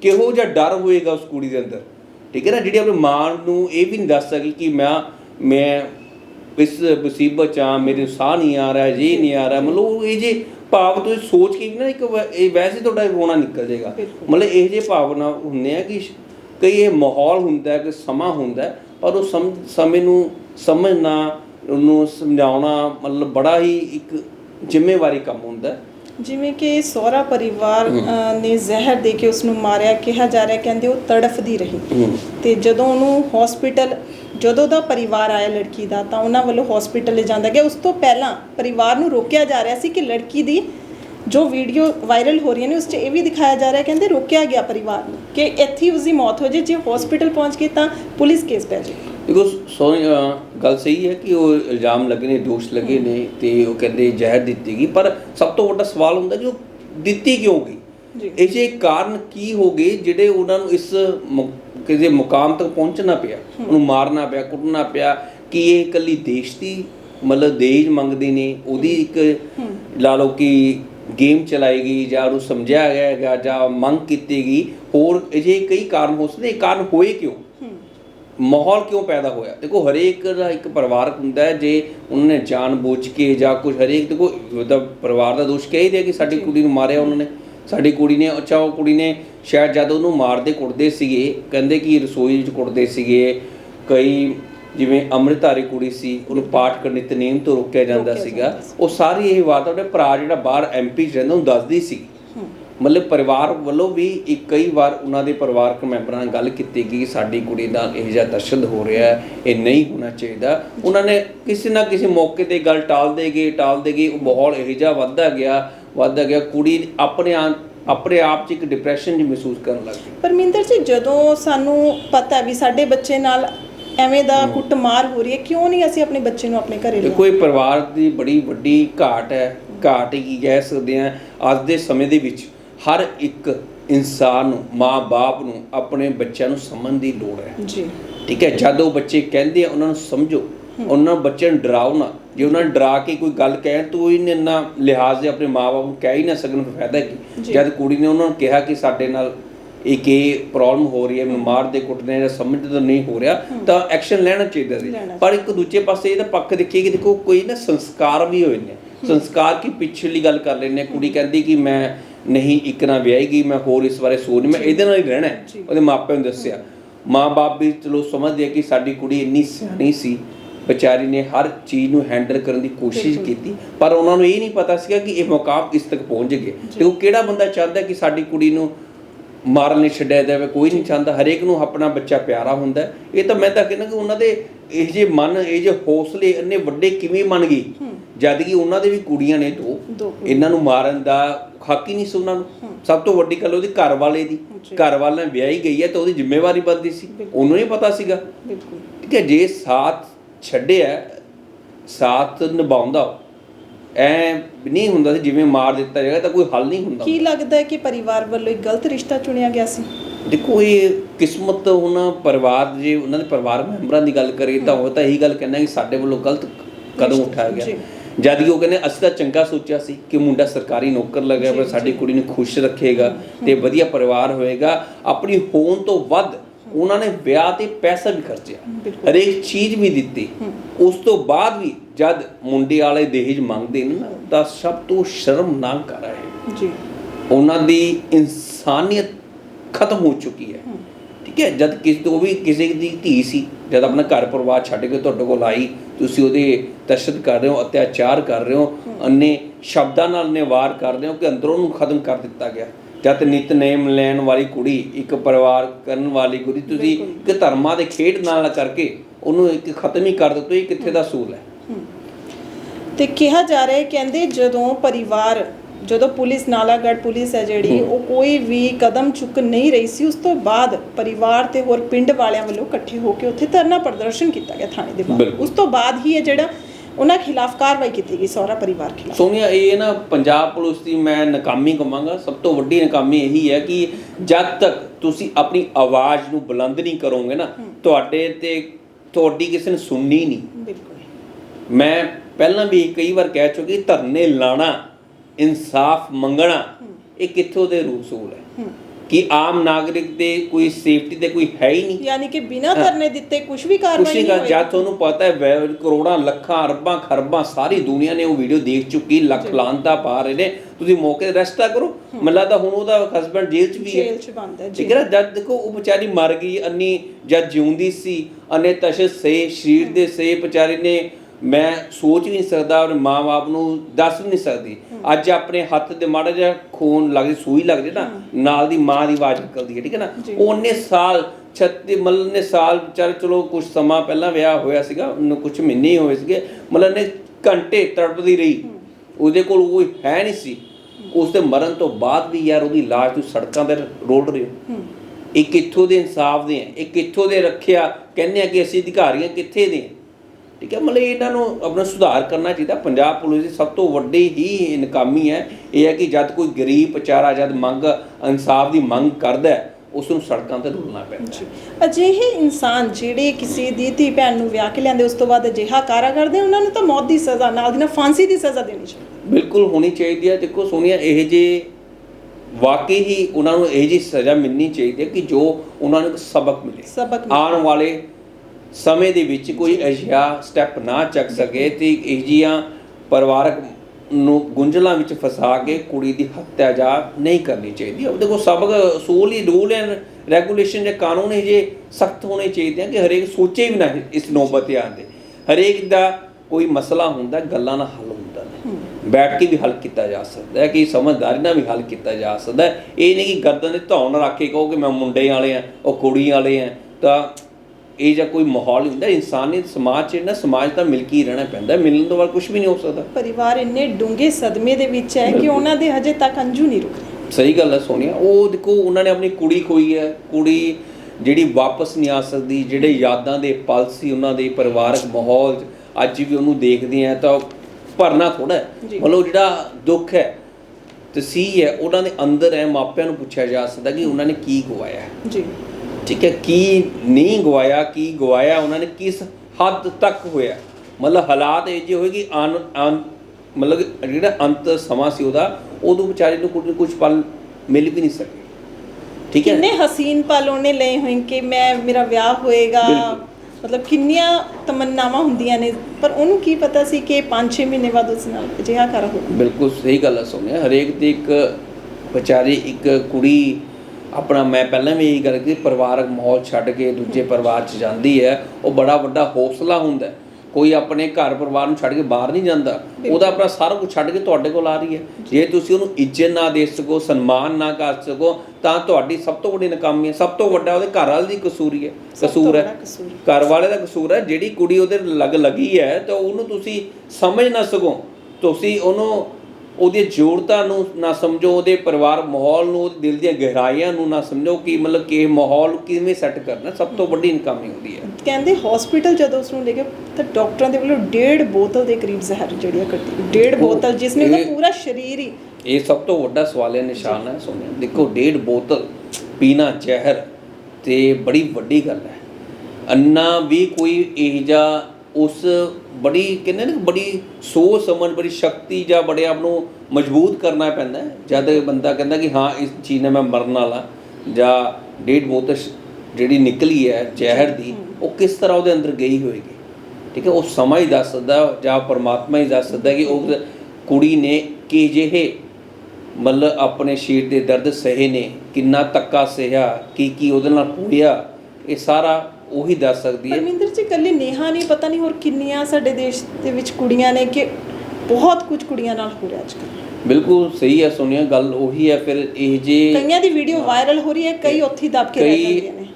ਕਿਹੋ ਜਿਹਾ ਡਰ ਹੋਏਗਾ ਉਸ ਕੁੜੀ ਦੇ ਅੰਦਰ? ਠੀਕ ਹੈ ਨਾ ਜਿਹੜੀ ਆਪਣੀ ਮਾਂ ਨੂੰ ਇਹ ਵੀ ਨਹੀਂ ਦੱਸ ਸਕੀ ਕਿ ਮੈਂ ਮੈਂ ਇਸ ਮੁਸੀਬਤ ਚ ਆ ਮੇਰੇ ਸਾਹ ਨਹੀਂ ਆ ਰਿਹਾ ਜੀ ਨਹੀਂ ਆ ਰਿਹਾ। ਮਤਲਬ ਇਹ ਜੇ ਭਾਵ ਤੁਸੀਂ ਸੋਚ ਕੇ ਵੀ ਨਾ ਇੱਕ ਇਹ ਵੈਸੇ ਤੁਹਾਡਾ ਰੋਣਾ ਨਿਕਲ ਜਾਏਗਾ। ਮਤਲਬ ਇਹ ਜੇ ਭਾਵਨਾ ਹੁੰਦੇ ਆ ਕਿ ਕਈ ਇਹ ਮਾਹੌਲ ਹੁੰਦਾ ਕਿ ਸਮਾਂ ਹੁੰਦਾ ਪਰ ਉਹ ਸਮ ਨੂੰ ਸਮਝਣਾ ਉਹਨੂੰ ਸਮਝਾਉਣਾ ਮਤਲਬ ਬੜਾ ਹੀ ਇੱਕ ਜ਼ਿੰਮੇਵਾਰੀ ਕੰਮ ਹੁੰਦਾ ਜਿਵੇਂ ਕਿ ਸਹੁਰਾ ਪਰਿਵਾਰ ਨੇ ਜ਼ਹਿਰ ਦੇ ਕੇ ਉਸ ਨੂੰ ਮਾਰਿਆ ਕਿਹਾ ਜਾ ਰਿਹਾ ਕਹਿੰਦੇ ਉਹ ਤੜਫਦੀ ਰਹੀ। ਤੇ ਜਦੋਂ ਉਹਨੂੰ ਹਸਪੀਟਲ ਜਦੋਂ ਦਾ ਪਰਿਵਾਰ ਆਇਆ ਲੜਕੀ ਦਾ ਤਾਂ ਉਹਨਾਂ ਵੱਲੋਂ ਹਸਪੀਟਲ ਲੈ ਜਾਂਦਾ ਗਿਆ। ਉਸ ਤੋਂ ਪਹਿਲਾਂ ਪਰਿਵਾਰ ਨੂੰ ਰੋਕਿਆ ਜਾ ਰਿਹਾ ਸੀ ਕਿ ਲੜਕੀ ਦੀ ਜੋ ਵੀਡੀਓ ਵਾਇਰਲ ਹੋ ਰਹੀਆਂ ਨੇ ਉਸ 'ਚ ਇਹ ਵੀ ਦਿਖਾਇਆ ਜਾ ਰਿਹਾ ਕਹਿੰਦੇ ਰੋਕਿਆ ਗਿਆ ਪਰਿਵਾਰ ਨੂੰ ਕਿ ਇੱਥੇ ਉਸ ਦੀ ਮੌਤ ਹੋ ਜੇ ਜੇ ਹਸਪੀਟਲ ਪਹੁੰਚ ਗਈ ਤਾਂ ਪੁਲਿਸ ਕੇਸ ਪੈ ਜੇ। ਦੇਖੋ ਸੋ ਅ, ਗੱਲ ਸਹੀ ਹੈ ਕਿ ਉਹ ਇਲਜ਼ਾਮ ਲੱਗੇ ਨੇ ਦੋਸ਼ ਲੱਗੇ ਨੇ ਤੇ ਉਹ ਕਹਿੰਦੇ ਜ਼ਹਿਰ ਦਿੱਤੀ ਗਈ ਪਰ ਸਭ ਤੋਂ ਵੱਡਾ ਸਵਾਲ ਹੁੰਦਾ ਕਿ ਉਹ ਦਿੱਤੀ ਕਿਉਂ ਗਈ? ਜੀ। ਇਹ ਜੇ ਕਾਰਨ ਕੀ ਹੋ ਗਏ ਜਿਹੜੇ ਉਹਨਾਂ ਨੂੰ ਇਸ ਕਿਸੇ ਮੁਕਾਮ ਤੱਕ ਪਹੁੰਚਣਾ ਪਿਆ ਉਹਨੂੰ ਮਾਰਨਾ ਪਿਆ ਕੁੱਟਣਾ ਪਿਆ ਕਿ ਇਹ ਇਕੱਲੀ ਦੇਸ਼ ਦੀ ਮਤਲਬ ਦੇਜ ਮੰਗਦੇ ਨੇ ਉਹਦੀ ਇੱਕ ਲਾ ਲਓ ਕਿ ਗੇਮ ਚਲਾਈ ਗਈ ਜਾਂ ਉਹਨੂੰ ਸਮਝਿਆ ਗਿਆ ਜਾਂ ਮੰਗ ਕੀਤੀ ਗਈ ਹੋਰ ਅਜੇ ਕਈ ਕਾਰਨ ਹੋ ਸਕਦੇ। ਕਾਰਨ ਹੋਏ ਕਿਉਂ? ਮਾਹੌਲ ਕਿਉਂ ਪੈਦਾ ਹੋਇਆ? ਦੇਖੋ ਹਰੇਕ ਦਾ ਇੱਕ ਪਰਿਵਾਰਕ ਹੁੰਦਾ ਹੈ ਜੇ ਉਹਨਾਂ ਨੇ ਜਾਣ ਬੁੱਝ ਕੇ ਜਾਂ ਕੁਝ ਹਰੇਕ ਦੇਖੋ ਉਹਦਾ ਪਰਿਵਾਰ ਦਾ ਦੋਸ਼ ਕਹਿ ਦਿਆ ਕਿ ਸਾਡੀ ਕੁੜੀ ਨੂੰ ਮਾਰਿਆ ਉਹਨਾਂ ਨੇ। ਸਾਡੀ ਕੁੜੀ ਨੇ ਅੱਛਾ ਉਹ ਕੁੜੀ ਨੇ ਸ਼ਾਇਦ ਜਦ ਉਹਨੂੰ ਮਾਰਦੇ ਕੁੱਟਦੇ ਸੀਗੇ ਕਹਿੰਦੇ ਕਿ ਰਸੋਈ ਵਿੱਚ ਕੁੱਟਦੇ ਸੀਗੇ ਕਈ ਜਿਵੇਂ ਅੰਮ੍ਰਿਤਧਾਰੀ ਕੁੜੀ ਸੀ ਉਹਨੂੰ ਪਾਠ ਕਰਨ ਨਿਤਨੇਮ ਤੋਂ ਰੋਕਿਆ ਜਾਂਦਾ ਸੀਗਾ। ਉਹ ਸਾਰੀ ਇਹ ਵਾਰ ਉਹਦੇ ਭਰਾ ਜਿਹੜਾ ਬਾਹਰ ਐਮਪੀ ਰਹਿੰਦਾ ਉਹਨੂੰ ਦੱਸਦੀ ਸੀ। ਮਤਲਬ ਪਰਿਵਾਰ ਵੱਲੋਂ ਵੀ ਇੱਕ ਕਈ ਵਾਰ ਉਹਨਾਂ ਦੇ ਪਰਿਵਾਰਕ ਮੈਂਬਰਾਂ ਨਾਲ ਗੱਲ ਕੀਤੀ ਗਈ ਸਾਡੀ ਕੁੜੀ ਨਾਲ ਇਹ ਜਿਹਾ ਤਸ਼ੱਦਦ ਹੋ ਰਿਹਾ ਹੈ ਇਹ ਨਹੀਂ ਹੋਣਾ ਚਾਹੀਦਾ। ਉਹਨਾਂ ਨੇ ਕਿਸੇ ਨਾ ਕਿਸੇ ਮੌਕੇ ਤੇ ਗੱਲ ਟਾਲਦੇ ਗਏ ਟਾਲਦੇ ਗਏ ਉਹ ਮਾਹੌਲ ਇਹ ਜਿਹਾ ਵੱਧਦਾ ਗਿਆ ਵੱਧਦਾ ਗਿਆ ਕੁੜੀ ਆਪਣੇ ਆਪ ਆਪਣੇ ਆਪ 'ਚ ਇੱਕ ਡਿਪਰੈਸ਼ਨ ਜਿਹੀ ਮਹਿਸੂਸ ਕਰਨ ਲੱਗ ਗਈ। ਪਰਮਿੰਦਰ ਜੀ ਜਦੋਂ ਸਾਨੂੰ ਪਤਾ ਵੀ ਸਾਡੇ ਬੱਚੇ ਨਾਲ ਐਵੇਂ ਦਾ ਕੁੱਟਮਾਰ ਹੋ ਰਹੀ ਹੈ ਕਿਉਂ ਨਹੀਂ ਅਸੀਂ ਆਪਣੇ ਬੱਚੇ ਨੂੰ ਆਪਣੇ ਘਰੇ ਦੇਖੋ ਇਹ ਪਰਿਵਾਰ ਦੀ ਬੜੀ ਵੱਡੀ ਘਾਟ ਹੈ ਘਾਟ ਹੀ ਕਹਿ ਸਕਦੇ ਆ ਅੱਜ ਦੇ ਸਮੇਂ ਦੇ ਵਿੱਚ ਹਰ ਇੱਕ ਇਨਸਾਨ ਨੂੰ ਮਾਂ-ਬਾਪ ਨੂੰ ਆਪਣੇ ਬੱਚਿਆਂ ਨੂੰ ਸਮਝਣ ਦੀ ਲੋੜ ਹੈ। ਜੀ। ਠੀਕ ਹੈ ਜਦ ਉਹ ਬੱਚੇ ਕਹਿੰਦੇ ਆ ਉਹਨਾਂ ਨੂੰ ਸਮਝੋ ਉਹਨਾਂ ਬੱਚਿਆਂ ਨੂੰ ਡਰਾਓ ਨਾ। ਜੇ ਉਹਨਾਂ ਨੂੰ ਡਰਾ ਕੇ ਕੋਈ ਗੱਲ ਕਹਿਣ ਤੂੰ ਇਹਨੇ ਨਾ ਲਿਹਾਜ਼ ਦੇ ਆਪਣੇ ਮਾਪੇ ਨੂੰ ਕਹਿ ਹੀ ਨਾ ਸਕਣ ਫਾਇਦਾ ਕੀ। ਜਦ ਕੁੜੀ ਨੇ ਉਹਨਾਂ ਨੂੰ ਕਿਹਾ ਕਿ ਸਾਡੇ ਨਾਲ ਇੱਕ ਇਹ ਪ੍ਰੋਬਲਮ ਹੋ ਰਹੀ ਹੈ ਮੈਨੂੰ ਮਾਰਦੇ ਕੁੱਟਦੇ ਜਾਂ ਸਮਝਦੇ ਤਾਂ ਨਹੀਂ ਹੋ ਰਿਹਾ ਤਾਂ ਐਕਸ਼ਨ ਲੈਣਾ ਚਾਹੀਦਾ ਸੀ। ਲੈਣਾ ਪਰ ਇੱਕ ਦੂਜੇ ਪਾਸੇ ਇਹਦਾ ਪੱਖ ਦੇਖੀਏ ਕਿ ਦੇਖੋ ਕੋਈ ਨਾ ਸੰਸਕਾਰ ਵੀ ਹੋਏ ਨੇ। ਸੰਸਕਾਰ ਕੀ ਪਿਛਲੀ ਗੱਲ ਕਰ ਹਾਂ। ਕੁੜੀ ਕਹਿੰਦੀ ਕਿ ਮੈਂ ਨਹੀਂ ਇੱਕ ਨਾ ਵਿਆਹੇਗੀ ਮੈਂ ਹੋਰ ਇਸ ਬਾਰੇ ਸੋਚ ਮੈਂ ਇਹਦੇ ਨਾਲ ਹੀ ਰਹਿਣਾ। ਉਹਦੇ ਮਾਪਿਆਂ ਨੂੰ ਦੱਸਿਆ। ਮਾਂ-ਬਾਪ ਵੀ ਚਲੋ ਸਮਝਦੇ ਆ ਕਿ ਸਾਡੀ ਕੁੜੀ ਇੰਨੀ ਸਿਆਣੀ ਸੀ। ਵਿਚਾਰੀ ਨੇ ਹਰ ਚੀਜ਼ ਨੂੰ ਹੈਂਡਲ ਕਰਨ ਦੀ ਕੋਸ਼ਿਸ਼। ਕੀਤੀ ਪਰ ਉਹਨਾਂ ਨੂੰ ਇਹ ਨਹੀਂ ਪਤਾ ਸੀਗਾ ਕਿ ਇਹ ਮੁਕਾਮ ਇਸ ਤੱਕ ਪਹੁੰਚ ਗਏ। ਤੇ ਉਹ ਕਿਹੜਾ ਬੰਦਾ ਚਾਹੁੰਦਾ ਕਿ ਸਾਡੀ ਕੁੜੀ ਨੂੰ ਮਾਰਨ ਨਹੀਂ ਛੱਡਿਆ ਜਾਵੇ ਕੋਈ ਨਹੀਂ ਚਾਹੁੰਦਾ ਹਰੇਕ ਨੂੰ ਆਪਣਾ ਬੱਚਾ ਪਿਆਰਾ ਹੁੰਦਾ। ਇਹ ਤਾਂ ਮੈਂ ਤਾਂ ਕਹਿੰਦਾ ਕਿ ਉਹਨਾਂ ਦੇ ਇਹ ਜੇ ਮਨ ਇਹ ਜੇ ਹੌਸਲੇ ਇੰਨੇ ਵੱਡੇ ਕਿਵੇਂ ਬਣ ਗਏ? ਜਦ ਕਿ ਉਹਨਾਂ ਦੇ ਵੀ ਕੁੜੀਆਂ ਨੇ ਦੋ। ਦੋ ਇਹਨਾਂ ਨੂੰ ਮਾਰਨ ਦਾ ਹੱਕ ਹੀ ਨਹੀਂ ਸੀ ਉਹਨਾਂ ਨੂੰ। ਸਭ ਤੋਂ ਵੱਡੀ ਗੱਲ ਉਹਦੀ ਘਰ ਵਾਲੇ ਦੀ। ਘਰ ਵਾਲਿਆਂ ਵਿਆਹੀ ਗਈ ਹੈ ਤਾਂ ਉਹਦੀ ਜ਼ਿੰਮੇਵਾਰੀ ਬਣਦੀ ਸੀ। ਉਹਨੂੰ ਨਹੀਂ ਪਤਾ ਸੀਗਾ। ਬਿਲਕੁਲ। ਠੀਕ ਹੈ ਜੇ ਸਾਥ ਛੱਡਿਆ ਸਾਥ ਨਿਭਾਉਂਦਾ ਐ ਨਹੀਂ ਹੁੰਦਾ ਸੀ ਜਿਵੇਂ ਮਾਰ ਦਿੱਤਾ ਜਾਏਗਾ ਤਾਂ ਕੋਈ ਹੱਲ ਨਹੀਂ ਹੁੰਦਾ ਕੀ ਲੱਗਦਾ ਹੈ ਕਿ ਪਰਿਵਾਰ ਵੱਲੋਂ ਇੱਕ ਗਲਤ ਰਿਸ਼ਤਾ ਚੁਣਿਆ ਗਿਆ ਸੀ? ਦੇਖੋ ਇਹ ਕਿਸਮਤ ਉਹਨਾਂ ਪਰਿਵਾਰ ਜੇ ਉਹਨਾਂ ਦੇ ਪਰਿਵਾਰ ਮੈਂਬਰਾਂ ਦੀ ਗੱਲ ਕਰੀਏ ਤਾਂ ਉਹ ਤਾਂ ਇਹੀ ਗੱਲ ਕਹਿੰਦਾ ਕਿ ਸਾਡੇ ਵੱਲੋਂ ਗਲਤ ਕਦਮ ਉਠਾਇਆ। ਗਿਆ। ਜਦ ਕਿ ਉਹ ਕਹਿੰਦੇ ਅਸੀਂ ਤਾਂ ਚੰਗਾ ਸੋਚਿਆ ਸੀ ਕਿ ਮੁੰਡਾ ਸਰਕਾਰੀ ਨੌਕਰ ਲੱਗਿਆ ਪਰ ਸਾਡੀ ਕੁੜੀ ਨੂੰ ਖੁਸ਼ ਰੱਖੇਗਾ ਤੇ ਵਧੀਆ ਪਰਿਵਾਰ ਹੋਏਗਾ। ਆਪਣੀ ਹੋਣ ਤੋਂ ਵੱਧ ਉਹਨਾਂ ਨੇ ਵਿਆਹ ਤੇ ਪੈਸਾ ਵੀ ਖਰਚਿਆ। ਹਰੇਕ ਚੀਜ਼ ਵੀ ਦਿੱਤੀ। ਉਸ ਤੋਂ ਬਾਅਦ ਵੀ ਜਦ ਮੁੰਡੇ ਵਾਲੇ ਦਹੇਜ ਮੰਗਦੇ ਨੇ ਨਾ ਤਾਂ ਸਭ ਤੋਂ ਸ਼ਰਮਨਾਕ ਕਰ ਹੈ ਜੀ। ਉਹਨਾਂ ਦੀ ਇਨਸਾਨੀਅਤ ਖਤਮ ਹੋ ਚੁੱਕੀ ਹੈ। ਠੀਕ ਹੈ ਜਦ ਕਿਸੇ ਤੋਂ ਵੀ ਕਿਸੇ ਦੀ ਧੀ ਸੀ ਜਦ ਆਪਣਾ ਘਰ ਪਰਿਵਾਰ ਛੱਡ ਕੇ ਤੁਹਾਡੇ ਕੋਲ ਆਈ ਤੁਸੀਂ ਉਹਦੇ ਤਸ਼ੱਦਦ ਕਰ ਰਹੇ ਹੋ ਅਤਿਆਚਾਰ ਕਰ ਰਹੇ ਹੋ ਅੰਨੇ ਸ਼ਬਦਾਂ ਨਾਲ ਨੇ ਵਾਰ ਕਰ ਰਹੇ ਹੋ ਕਿ ਅੰਦਰੋਂ ਨੂੰ ਖਤਮ ਕਰ ਦਿੱਤਾ ਗਿਆ। ਜਦ ਨਿਤਨੇਮ ਲੈਣ ਵਾਲੀ ਕੁੜੀ ਇੱਕ ਪਰਿਵਾਰ ਕਰਨ ਵਾਲੀ ਕੁੜੀ ਤੁਸੀਂ ਇੱਕ ਧਰਮਾਂ ਦੇ ਖੇਡ ਨਾਲ ਕਰਕੇ ਉਹਨੂੰ ਇੱਕ ਖਤਮ ਹੀ ਕਰ ਦਿੱਤਾ ਇਹ ਕਿੱਥੇ ਦਾ ਸੂਲ ਹੈ? ਤੇ ਕਿਹਾ ਜਾ ਰਿਹਾ ਹੈ ਕਹਿੰਦੇ ਜਦੋਂ ਪਰਿਵਾਰ ਜਦੋਂ ਪੁਲਿਸ ਨਾਲਾਗੜ੍ਹ ਪੁਲਿਸ ਹੈ ਜਿਹੜੀ ਉਹ ਕੋਈ ਵੀ ਕਦਮ ਚੁੱਕ ਨਹੀਂ ਰਹੀ ਸੀ ਉਸ ਤੋਂ ਬਾਅਦ ਪਰਿਵਾਰ ਤੇ ਹੋਰ ਪਿੰਡ ਵਾਲਿਆਂ ਵੱਲੋਂ ਇਕੱਠੇ ਹੋ ਕੇ ਉੱਥੇ ਧਰਨਾ ਪ੍ਰਦਰਸ਼ਨ ਕੀਤਾ ਗਿਆ ਥਾਣੇ ਦੇ ਬਾਹਰ। ਉਸ ਤੋਂ ਬਾਅਦ ਹੀ ਇਹ ਜਿਹੜਾ ਉਹਨਾਂ ਖਿਲਾਫ ਕਾਰਵਾਈ ਕੀਤੀ ਗਈ ਸਹੁਰਾ ਪਰਿਵਾਰ ਖਿਲਾਫ। ਸੋਨੀਆ ਇਹ ਨਾ ਪੰਜਾਬ ਪੁਲਿਸ ਦੀ ਮੈਂ ਨਾਕਾਮੀ ਕਹਾਂਗਾ। ਸਭ ਤੋਂ ਵੱਡੀ ਨਾਕਾਮੀ ਇਹੀ ਹੈ ਕਿ ਜਦ ਤੱਕ ਤੁਸੀਂ ਆਪਣੀ ਆਵਾਜ਼ ਨੂੰ ਬੁਲੰਦ ਨਹੀਂ ਕਰੋਗੇ ਨਾ ਤੁਹਾਡੇ ਤੇ ਤੁਹਾਡੀ ਕਿਸੇ ਨੇ ਸੁਣਨੀ ਨਹੀਂ। ਬਿਲਕੁਲ। ਮੈਂ ਪਹਿਲਾਂ ਵੀ ਕਈ ਵਾਰ ਕਹਿ ਚੁੱਕੀ ਧਰਨੇ ਲਾਣਾ ਇਨਸਾਫ ਮੰਗਣਾ ਇਹ ਕਿੱਥੋਂ ਦੇ ਰਸੂਲ ਹੈ। ਕਿ ਆਮ ਨਾਗਰਿਕ ਦੇ ਕੋਈ ਸੇਫਟੀ ਤੇ ਕੋਈ ਹੈ ਹੀ ਨਹੀਂ। ਯਾਨੀ ਕਿ ਬਿਨਾਂ ਧਰਨੇ ਦਿੱਤੇ ਕੁਝ ਵੀ ਕਾਰਵਾਈ ਨਹੀਂ ਹੋਈ। ਜਦ ਤੁਹਾਨੂੰ ਪਤਾ ਹੈ ਕਰੋੜਾਂ ਲੱਖਾਂ ਅਰਬਾਂ ਖਰਬਾਂ ਸਾਰੀ ਦੁਨੀਆ ਨੇ ਉਹ ਵੀਡੀਓ ਦੇਖ ਚੁੱਕੀ ਲੱਖ ਲਾਂਤਾ ਪਾ ਰਹੇ ਨੇ। ਤੁਸੀਂ ਮੌਕੇ ਤੇ ਰੈਸਟ ਤਾਂ ਕਰੋ। ਮੈਨੂੰ ਲੱਗਦਾ ਹੁਣ ਉਹਦਾ ਹਸਬੰਡ ਜੇਲ੍ਹ 'ਚ ਵੀ ਹੈ। ਜੇਲ੍ਹ 'ਚ ਬੰਦ ਹੈ ਜੀ। ਠੀਕ ਹੈ ਜਦ ਦੇਖੋ ਉਹ ਵਿਚਾਰੀ ਮਰ ਗਈ ਅੰਨੀ ਜਦ ਜਿਉਂਦੀ ਸੀ ਅਨੇ ਤਸ਼ਤ ਸੇ ਸਰੀਰ ਦੇ ਸੇ ਵਿਚਾਰੀ ਨੇ ਮੈਂ ਸੋਚ ਵੀ ਨਹੀਂ ਸਕਦਾ ਔਰ ਮਾਂ-ਬਾਪ ਨੂੰ ਦੱਸ ਵੀ ਨਹੀਂ ਸਕਦੀ। ਅੱਜ ਆਪਣੇ ਹੱਥ ਤੇ ਮਾੜਾ ਜਿਹਾ ਖੂਨ ਲੱਗਦੀ ਸੂਈ ਲੱਗਦੀ ਨਾ ਨਾਲ ਦੀ ਮਾਂ ਦੀ ਆਵਾਜ਼ ਨਿਕਲਦੀ ਹੈ ਠੀਕ ਹੈ ਨਾ? ਉਹਨੇ ਸਾਲ 36 ਮਤਲਬ ਨੇ ਸਾਲ ਵਿਚਾਰੇ ਚਲੋ ਕੁਝ ਸਮਾਂ ਪਹਿਲਾਂ ਵਿਆਹ ਹੋਇਆ ਸੀਗਾ ਉਹਨੂੰ ਕੁਝ ਮਹੀਨੇ ਹੀ ਹੋਏ ਸੀਗੇ ਮਤਲਬ ਨੇ ਘੰਟੇ ਤੜਪਦੀ ਰਹੀ। ਉਹਦੇ ਕੋਲ ਕੋਈ ਹੈ ਨਹੀਂ ਸੀ। ਉਸ ਦੇ ਮਰਨ ਤੋਂ ਬਾਅਦ ਵੀ ਯਾਰ ਉਹਦੀ ਲਾਸ਼ ਨੂੰ ਸੜਕਾਂ ਤੇ ਰੋਲ ਰਹੇ ਹੋ। ਇਹ ਕਿੱਥੋਂ ਦੇ ਇਨਸਾਫ ਦੇ ਆ ਇਹ ਕਿੱਥੋਂ ਦੇ ਰੱਖਿਆ? ਕਹਿੰਦੇ ਆ ਕਿ ਅਸੀਂ ਅਧਿਕਾਰੀਆਂ ਕਿੱਥੇ ਦੇ ਆ ਠੀਕ ਹੈ ਮਤਲਬ ਇਹਨਾਂ ਨੂੰ ਆਪਣਾ ਸੁਧਾਰ ਕਰਨਾ ਚਾਹੀਦਾ। ਪੰਜਾਬ ਪੁਲਿਸ ਦੀ ਸਭ ਤੋਂ ਵੱਡੀ ਹੀ ਨਾਕਾਮੀ ਹੈ ਇਹ ਹੈ ਕਿ ਜਦ ਕੋਈ ਗਰੀਬ ਵਿਚਾਰਾ ਜਦ ਮੰਗ ਇਨਸਾਫ ਦੀ ਮੰਗ ਕਰਦਾ ਉਸ ਨੂੰ ਸੜਕਾਂ ਤੇ ਰੁਲਣਾ ਪੈਂਦਾ ਅਜਿਹੇ ਇਨਸਾਨ ਜਿਹੜੇ ਕਿਸੇ ਦੀ ਧੀ ਭੈਣ ਨੂੰ ਵਿਆਹ ਕੇ ਲਿਆਂਦੇ ਉਸ ਤੋਂ ਬਾਅਦ ਅਜਿਹਾ ਕਾਰਾ ਕਰਦੇ ਉਹਨਾਂ ਨੂੰ ਤਾਂ ਮੌਤ ਦੀ ਸਜ਼ਾ ਨਾਲ ਦੀ ਨਾਲ ਫਾਂਸੀ ਦੀ ਸਜ਼ਾ ਦੇਣੀ ਚਾਹੀਦੀ। ਬਿਲਕੁਲ ਹੋਣੀ ਚਾਹੀਦੀ ਹੈ। ਦੇਖੋ ਸੋਨੀਆ ਇਹ ਜੇ ਵਾਕਈ ਹੀ ਉਹਨਾਂ ਨੂੰ ਇਹ ਜੀ ਸਜ਼ਾ ਮਿਲਣੀ ਚਾਹੀਦੀ ਹੈ ਕਿ ਜੋ ਉਹਨਾਂ ਨੂੰ ਸਬਕ ਮਿਲੇ। ਸਬਕ ਮਿਲੇ। ਆਉਣ ਵਾਲੇ ਸਮੇਂ ਦੇ ਵਿੱਚ ਕੋਈ ਅਜਿਹਾ ਸਟੈਪ ਨਾ ਚੱਕ ਸਕੇ ਤੇ ਇਹ ਜੀਆਂ ਪਰਿਵਾਰਕ ਨੂੰ ਗੁੰਝਲਾਂ ਵਿੱਚ ਫਸਾ ਕੇ ਕੁੜੀ ਦੀ ਹੱਤਿਆ ਜਾ ਨਹੀਂ ਕਰਨੀ ਚਾਹੀਦੀ। ਉਹ ਦੇਖੋ ਸਬਕ ਅਸੂਲ ਹੀ ਰੂਲ ਐਂਡ ਰੈਗੂਲੇਸ਼ਨ ਦੇ ਕਾਨੂੰਨ ਇਹ ਜੇ ਸਖਤ ਹੋਣੇ ਚਾਹੀਦੇ ਆ ਕਿ ਹਰੇਕ ਸੋਚੇ ਵੀ ਨਾ ਇਸ ਨੌਬਤ ਤੇ ਆਉਂਦੇ ਹਰੇਕ ਦਾ ਕੋਈ ਮਸਲਾ ਹੁੰਦਾ ਗੱਲਾਂ ਨਾਲ ਹੱਲ ਹੁੰਦਾ ਨੇ ਬੈਠ ਕੇ ਵੀ ਹੱਲ ਕੀਤਾ ਜਾ ਸਕਦਾ ਹੈ ਕਿ ਸਮਝਦਾਰੀ ਨਾਲ ਵੀ ਹੱਲ ਕੀਤਾ ਜਾ ਸਕਦਾ ਹੈ। ਇਹ ਨਹੀਂ ਕਿ ਗਰਦਨ ਦੇ ਧੌਣ ਰੱਖ ਕੇ ਕਹੋ ਕਿ ਮੈਂ ਮੁੰਡੇ ਵਾਲੇ ਆ ਉਹ ਕੁੜੀ ਵਾਲੇ ਆ ਤਾਂ ਇਹ ਜਾਂ ਕੋਈ ਮਾਹੌਲ ਹੁੰਦਾ ਇਨਸਾਨੀ ਸਮਾਜ ਚ ਨਾ ਸਮਾਜ ਤਾਂ ਮਿਲ ਕੇ ਰਹਿਣਾ ਪੈਂਦਾ ਮਿਲਣ ਤੋਂ ਬਾਅਦ ਕੁਝ ਵੀ ਨਹੀਂ ਹੋ ਸਕਦਾ। ਪਰਿਵਾਰ ਇੰਨੇ ਡੂੰਘੇ ਸਦਮੇ ਦੇ ਵਿੱਚ ਹੈ ਕਿ ਉਹਨਾਂ ਦੇ ਹਜੇ ਤੱਕ ਅੰਜੂ ਨਹੀਂ ਰੁਕ ਸਹੀ ਗੱਲ ਹੈ ਸੋਨੀਆ ਉਹ ਦੇਖੋ ਉਹਨਾਂ ਨੇ ਆਪਣੀ ਕੁੜੀ ਖੋਈ ਹੈ ਕੁੜੀ ਜਿਹੜੀ ਵਾਪਸ ਨਹੀਂ ਆ ਸਕਦੀ ਜਿਹੜੇ ਯਾਦਾਂ ਦੇ ਪਲ ਸੀ ਉਹਨਾਂ ਦੇ ਪਰਿਵਾਰਕ ਮਾਹੌਲ ਅੱਜ ਵੀ ਉਹਨੂੰ ਦੇਖਦੇ ਆ ਤਾਂ ਭਰਨਾ ਥੋੜਾ। ਮਤਲਬ ਜਿਹੜਾ ਦੁੱਖ ਹੈ ਤਸੀਹ ਹੈ ਉਹਨਾਂ ਦੇ ਅੰਦਰ ਹੈ ਮਾਪਿਆਂ ਨੂੰ ਪੁੱਛਿਆ ਜਾ ਸਕਦਾ ਕਿ ਉਹਨਾਂ ਨੇ ਕੀ ਗਵਾਇਆ ਜੀ। ਠੀਕ ਹੈ ਕੀ ਨਹੀਂ ਗਵਾਇਆ ਕੀ ਗਵਾਇਆ ਉਹਨਾਂ ਨੇ ਕਿਸ ਹੱਦ ਤੱਕ ਹੋਇਆ? ਮਤਲਬ ਹਾਲਾਤ ਇਹ ਜਿਹੇ ਹੋਏ ਕਿ ਅਨ ਮਤਲਬ ਜਿਹੜਾ ਅੰਤ ਸਮਾਂ ਸੀ ਉਹਦਾ ਉਦੋਂ ਵਿਚਾਰੇ ਨੂੰ ਕੁਝ ਕੁਝ ਪਲ ਮਿਲ ਵੀ ਨਹੀਂ ਸਕੇ। ਠੀਕ ਹੈ? ਕਿੰਨੇ ਹਸੀਨ ਪਲ ਉਹਨੇ ਲਏ ਹੋਏ ਕਿ ਮੈਂ ਮੇਰਾ ਵਿਆਹ ਹੋਏਗਾ। ਮਤਲਬ ਕਿੰਨੀਆਂ ਤਮੰਨਾਵਾਂ ਹੁੰਦੀਆਂ ਨੇ। ਪਰ ਉਹਨੂੰ ਕੀ ਪਤਾ ਸੀ ਕਿ 5-6 ਮਹੀਨੇ ਬਾਅਦ ਉਸ ਨਾਲ ਅਜਿਹਾ ਕਰ ਹੋ ਬਿਲਕੁਲ ਸਹੀ ਗੱਲ ਹੈ ਸੋਨੀਆ। ਹਰੇਕ ਦੀ ਇੱਕ ਵਿਚਾਰੀ ਇੱਕ ਕੁੜੀ ਆਪਣਾ ਮੈਂ ਪਹਿਲਾਂ ਵੀ ਇਹੀ ਗੱਲ ਕੀਤੀ ਪਰਿਵਾਰਕ ਮਾਹੌਲ ਛੱਡ ਕੇ ਦੂਜੇ ਪਰਿਵਾਰ 'ਚ ਜਾਂਦੀ ਹੈ ਉਹ ਬੜਾ ਵੱਡਾ ਹੌਸਲਾ ਹੁੰਦਾ ਹੈ। ਕੋਈ ਆਪਣੇ ਘਰ ਪਰਿਵਾਰ ਨੂੰ ਛੱਡ ਕੇ ਬਾਹਰ ਨਹੀਂ ਜਾਂਦਾ ਉਹਦਾ ਆਪਣਾ ਸਾਰਾ ਕੁਝ ਛੱਡ ਕੇ ਤੁਹਾਡੇ ਕੋਲ ਆ ਰਹੀ ਹੈ। ਜੇ ਤੁਸੀਂ ਉਹਨੂੰ ਇੱਜ਼ਤ ਨਾ ਦੇ ਸਕੋ ਸਨਮਾਨ ਨਾ ਕਰ ਸਕੋ ਤਾਂ ਤੁਹਾਡੀ ਸਭ ਤੋਂ ਵੱਡੀ ਨਾਕਾਮੀ ਹੈ। ਸਭ ਤੋਂ ਵੱਡਾ ਉਹਦੇ ਘਰ ਵਾਲੇ ਦੀ ਕਸੂਰੀ ਹੈ ਕਸੂਰ ਹੈ। ਘਰ ਵਾਲੇ ਦਾ ਕਸੂਰ ਹੈ ਜਿਹੜੀ ਕੁੜੀ ਉਹਦੇ ਲੱਗ ਲੱਗੀ ਹੈ ਤਾਂ ਉਹਨੂੰ ਤੁਸੀਂ ਸਮਝ ਨਾ ਸਕੋ। ਤੁਸੀਂ ਉਹਨੂੰ ਉਹਦੀਆਂ ਜ਼ਰੂਰਤਾਂ ਨੂੰ ਨਾ ਸਮਝੋ ਉਹਦੇ ਪਰਿਵਾਰ ਮਾਹੌਲ ਨੂੰ ਉਹਦੇ ਦਿਲ ਦੀਆਂ ਗਹਿਰਾਈਆਂ ਨੂੰ ਨਾ ਸਮਝੋ ਕਿ ਮਤਲਬ ਕਿ ਮਾਹੌਲ ਕਿਵੇਂ ਸੈੱਟ ਕਰਨਾ ਸਭ ਤੋਂ ਵੱਡੀ ਨਾਕਾਮੀ ਹੁੰਦੀ ਹੈ। ਕਹਿੰਦੇ ਹਸਪੀਟਲ ਜਦੋਂ ਉਸ ਨੂੰ ਲੈ ਕੇ ਤਾਂ ਡਾਕਟਰਾਂ ਦੇ ਵੱਲੋਂ ਡੇਢ ਬੋਤਲ ਦੇ ਕਰੀਬ ਜ਼ਹਿਰ ਜਿਹੜੀ ਆ ਕੱਢੀ ਡੇਢ ਬੋਤਲ ਜਿਸ ਨੇ ਉਹਦਾ ਪੂਰਾ ਸਰੀਰ ਹੀ। ਇਹ ਸਭ ਤੋਂ ਵੱਡਾ ਸਵਾਲਿਆ ਨਿਸ਼ਾਨ ਹੈ ਸੋਨੀਆ ਦੇਖੋ ਡੇਢ ਬੋਤਲ ਪੀਣਾ ਜ਼ਹਿਰ ਤੇ ਬੜੀ ਵੱਡੀ ਗੱਲ ਹੈ। ਅੰਨਾ ਵੀ ਕੋਈ ਇਹ ਜਾ ਉਸ ਬੜੀ, ਕਹਿੰਦੇ ਨੇ ਬੜੀ ਸੋਚ ਸਮਝ, ਬੜੀ ਸ਼ਕਤੀ ਜਾਂ ਬੜੇ ਆਪ ਨੂੰ ਮਜ਼ਬੂਤ ਕਰਨਾ ਪੈਂਦਾ ਜਦ ਬੰਦਾ ਕਹਿੰਦਾ ਕਿ ਹਾਂ, ਇਸ ਚੀਜ਼ ਨਾਲ ਮੈਂ ਮਰਨ ਵਾਲਾ, ਜਾਂ ਡੇਢ ਬੋਤਲ ਜਿਹੜੀ ਨਿਕਲੀ ਹੈ ਜ਼ਹਿਰ ਦੀ, ਉਹ ਕਿਸ ਤਰ੍ਹਾਂ ਉਹਦੇ ਅੰਦਰ ਗਈ ਹੋਏਗੀ? ਠੀਕ ਹੈ, ਉਹ ਸਮਾਂ ਹੀ ਦੱਸ ਸਕਦਾ, ਜਾਂ ਪਰਮਾਤਮਾ ਹੀ ਦੱਸ ਸਕਦਾ ਕਿ ਉਹ ਕੁੜੀ ਨੇ ਕਿ ਜਿਹੇ ਮਤਲਬ ਆਪਣੇ ਸ਼ਰੀਰ ਦੇ ਦਰਦ ਸਹੇ ਨੇ, ਕਿੰਨਾ ਤੱਕਾ ਸਹਿਆ ਕੀ ਕੀ ਉਹਦੇ ਨਾਲ ਹੋਇਆ, ਇਹ ਸਾਰਾ ਉਹੀ ਦੱਸ ਸਕਦੀ ਹੈ। ਪਰਮਿੰਦਰ ਜੀ ਕੱਲੀ ਨੇਹਾ ਨਹੀਂ ਪਤਾ ਨਹੀਂ ਹੋਰ ਕਿੰਨੀਆਂ ਸਾਡੇ ਦੇਸ਼ ਦੇ ਵਿੱਚ ਕੁੜੀਆਂ ਨੇ ਕਿ ਬਹੁਤ ਕੁਝ ਕੁੜੀਆਂ ਨਾਲ ਹੋ ਰਿਹਾ ਅੱਜ ਕੱਲ੍ਹ ਬਿਲਕੁਲ ਸਹੀ ਹੈ ਸੋਨੀਆ ਗੱਲ ਉਹੀ ਹੈ ਫਿਰ ਇਹ ਜੇ ਕਈਆਂ ਦੀ ਵੀਡੀਓ ਵਾਇਰਲ ਹੋ ਰਹੀ ਹੈ ਕਈ ਉੱਥੇ ਦਬ ਕੇ ਰਹਿ ਜਾਂਦੀਆਂ ਨੇ।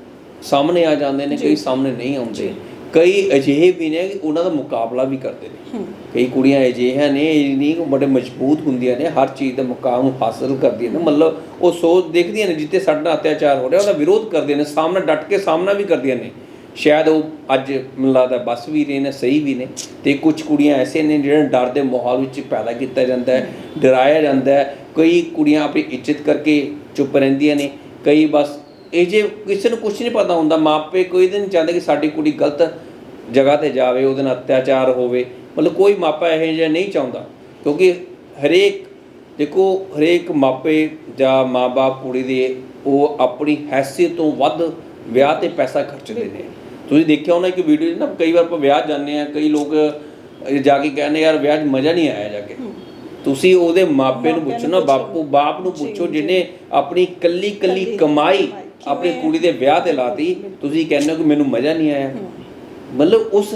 ਸਾਹਮਣੇ ਆ ਜਾਂਦੇ ਨੇ ਕਈ ਸਾਹਮਣੇ ਨਹੀਂ ਆਉਂਦੇ। ਕਈ ਅਜਿਹੇ ਵੀ ਨੇ ਕਿ ਉਹਨਾਂ ਦਾ ਮੁਕਾਬਲਾ ਵੀ ਕਰਦੇ ਨੇ। ਕਈ ਕੁੜੀਆਂ ਅਜਿਹੀਆਂ ਨੇ ਇਹ ਨਹੀਂ ਕਿ ਬੜੇ ਮਜ਼ਬੂਤ ਹੁੰਦੀਆਂ ਨੇ ਹਰ ਚੀਜ਼ ਦਾ ਮੁਕਾਮ ਹਾਸਲ ਕਰਦੀਆਂ ਨੇ। ਮਤਲਬ ਉਹ ਸੋਚ ਦੇਖਦੀਆਂ ਨੇ ਜਿੱਤੇ ਸਾਡੇ ਨਾਲ ਅਤਿਆਚਾਰ ਹੋ ਰਿਹਾ ਉਹਦਾ ਵਿਰੋਧ ਕਰਦੀਆਂ ਨੇ ਸਾਹਮਣੇ ਡਟ ਕੇ ਸਾਹਮਣਾ ਵੀ ਕਰਦੀਆਂ ਨੇ। ਸ਼ਾਇਦ ਉਹ ਅੱਜ ਮੈਨੂੰ ਲੱਗਦਾ ਬਸ ਵੀ ਰਹੇ ਨੇ ਸਹੀ ਵੀ ਨੇ ਤੇ ਕੁਝ ਕੁੜੀਆਂ ਐਸੇ ਨੇ ਜਿਹੜੇ ਡਰ ਦੇ ਮਾਹੌਲ ਵਿੱਚ ਪੈਦਾ ਕੀਤਾ ਜਾਂਦਾ ਹੈ ਡਰਾਇਆ ਜਾਂਦਾ ਹੈ। ਕਈ ਕੁੜੀਆਂ ਆਪਣੀ ਇੱਜ਼ਤ ਕਰਕੇ ਚੁੱਪ ਰਹਿੰਦੀਆਂ ਨੇ ਕਈ ਬਸ ਇਹ ਜੇ ਕਿਸੇ ਨੂੰ ਕੁਝ ਨਹੀਂ ਪਤਾ ਹੁੰਦਾ ਮਾਪੇ ਕੋਈ ਨਹੀਂ ਚਾਹੁੰਦੇ ਕਿ ਸਾਡੀ ਕੁੜੀ ਗਲਤ ਜਗ੍ਹਾ ਤੇ ਜਾਵੇ ਉਹਦੇ ਨਾਲ ਅਤਿਆਚਾਰ ਹੋਵੇ। ਮਤਲਬ ਕੋਈ ਮਾਪਾ ਇਹੋ ਜਿਹਾ ਨਹੀਂ ਚਾਹੁੰਦਾ ਕਿਉਂਕਿ ਹਰੇਕ ਦੇਖੋ ਹਰੇਕ ਮਾਪੇ ਜਾਂ ਮਾਪੇ ਕੁੜੀ ਦੇ ਉਹ ਆਪਣੀ ਹੈਸੀਅਤ ਤੋਂ ਵੱਧ ਵਿਆਹ ਤੇ ਪੈਸਾ ਖਰਚਦੇ ਨੇ। ਤੁਸੀਂ ਦੇਖਿਆ ਹੋਣਾ ਕਿ ਵੀਡੀਓ ਨਾ ਕਈ ਵਾਰ ਆਪਾਂ ਵਿਆਹ ਜਾਂਦੇ ਆ ਕਈ ਲੋਕ ਜਾ ਕੇ ਕਹਿੰਦੇ ਯਾਰ ਵਿਆਹ 'ਚ ਮਜ਼ਾ ਨਹੀਂ ਆਇਆ ਜਾ ਕੇ। ਤੁਸੀਂ ਉਹਦੇ ਮਾਪੇ ਨੂੰ ਪੁੱਛੋ ਨਾ ਬਾਪੂ ਬਾਪ ਨੂੰ ਪੁੱਛੋ ਜਿਹਨੇ ਆਪਣੀ ਕੱਲੀ ਕੱਲੀ ਕਮਾਈ। ਆਪਣੀ ਕੁੜੀ ਦੇ ਵਿਆਹ ਤੇ ਲਾਤੀ ਤੁਸੀਂ ਕਹਿੰਦੇ ਹੋ ਕਿ ਮੈਨੂੰ ਮਜ਼ਾ ਨਹੀਂ ਆਇਆ। ਮਤਲਬ ਉਸ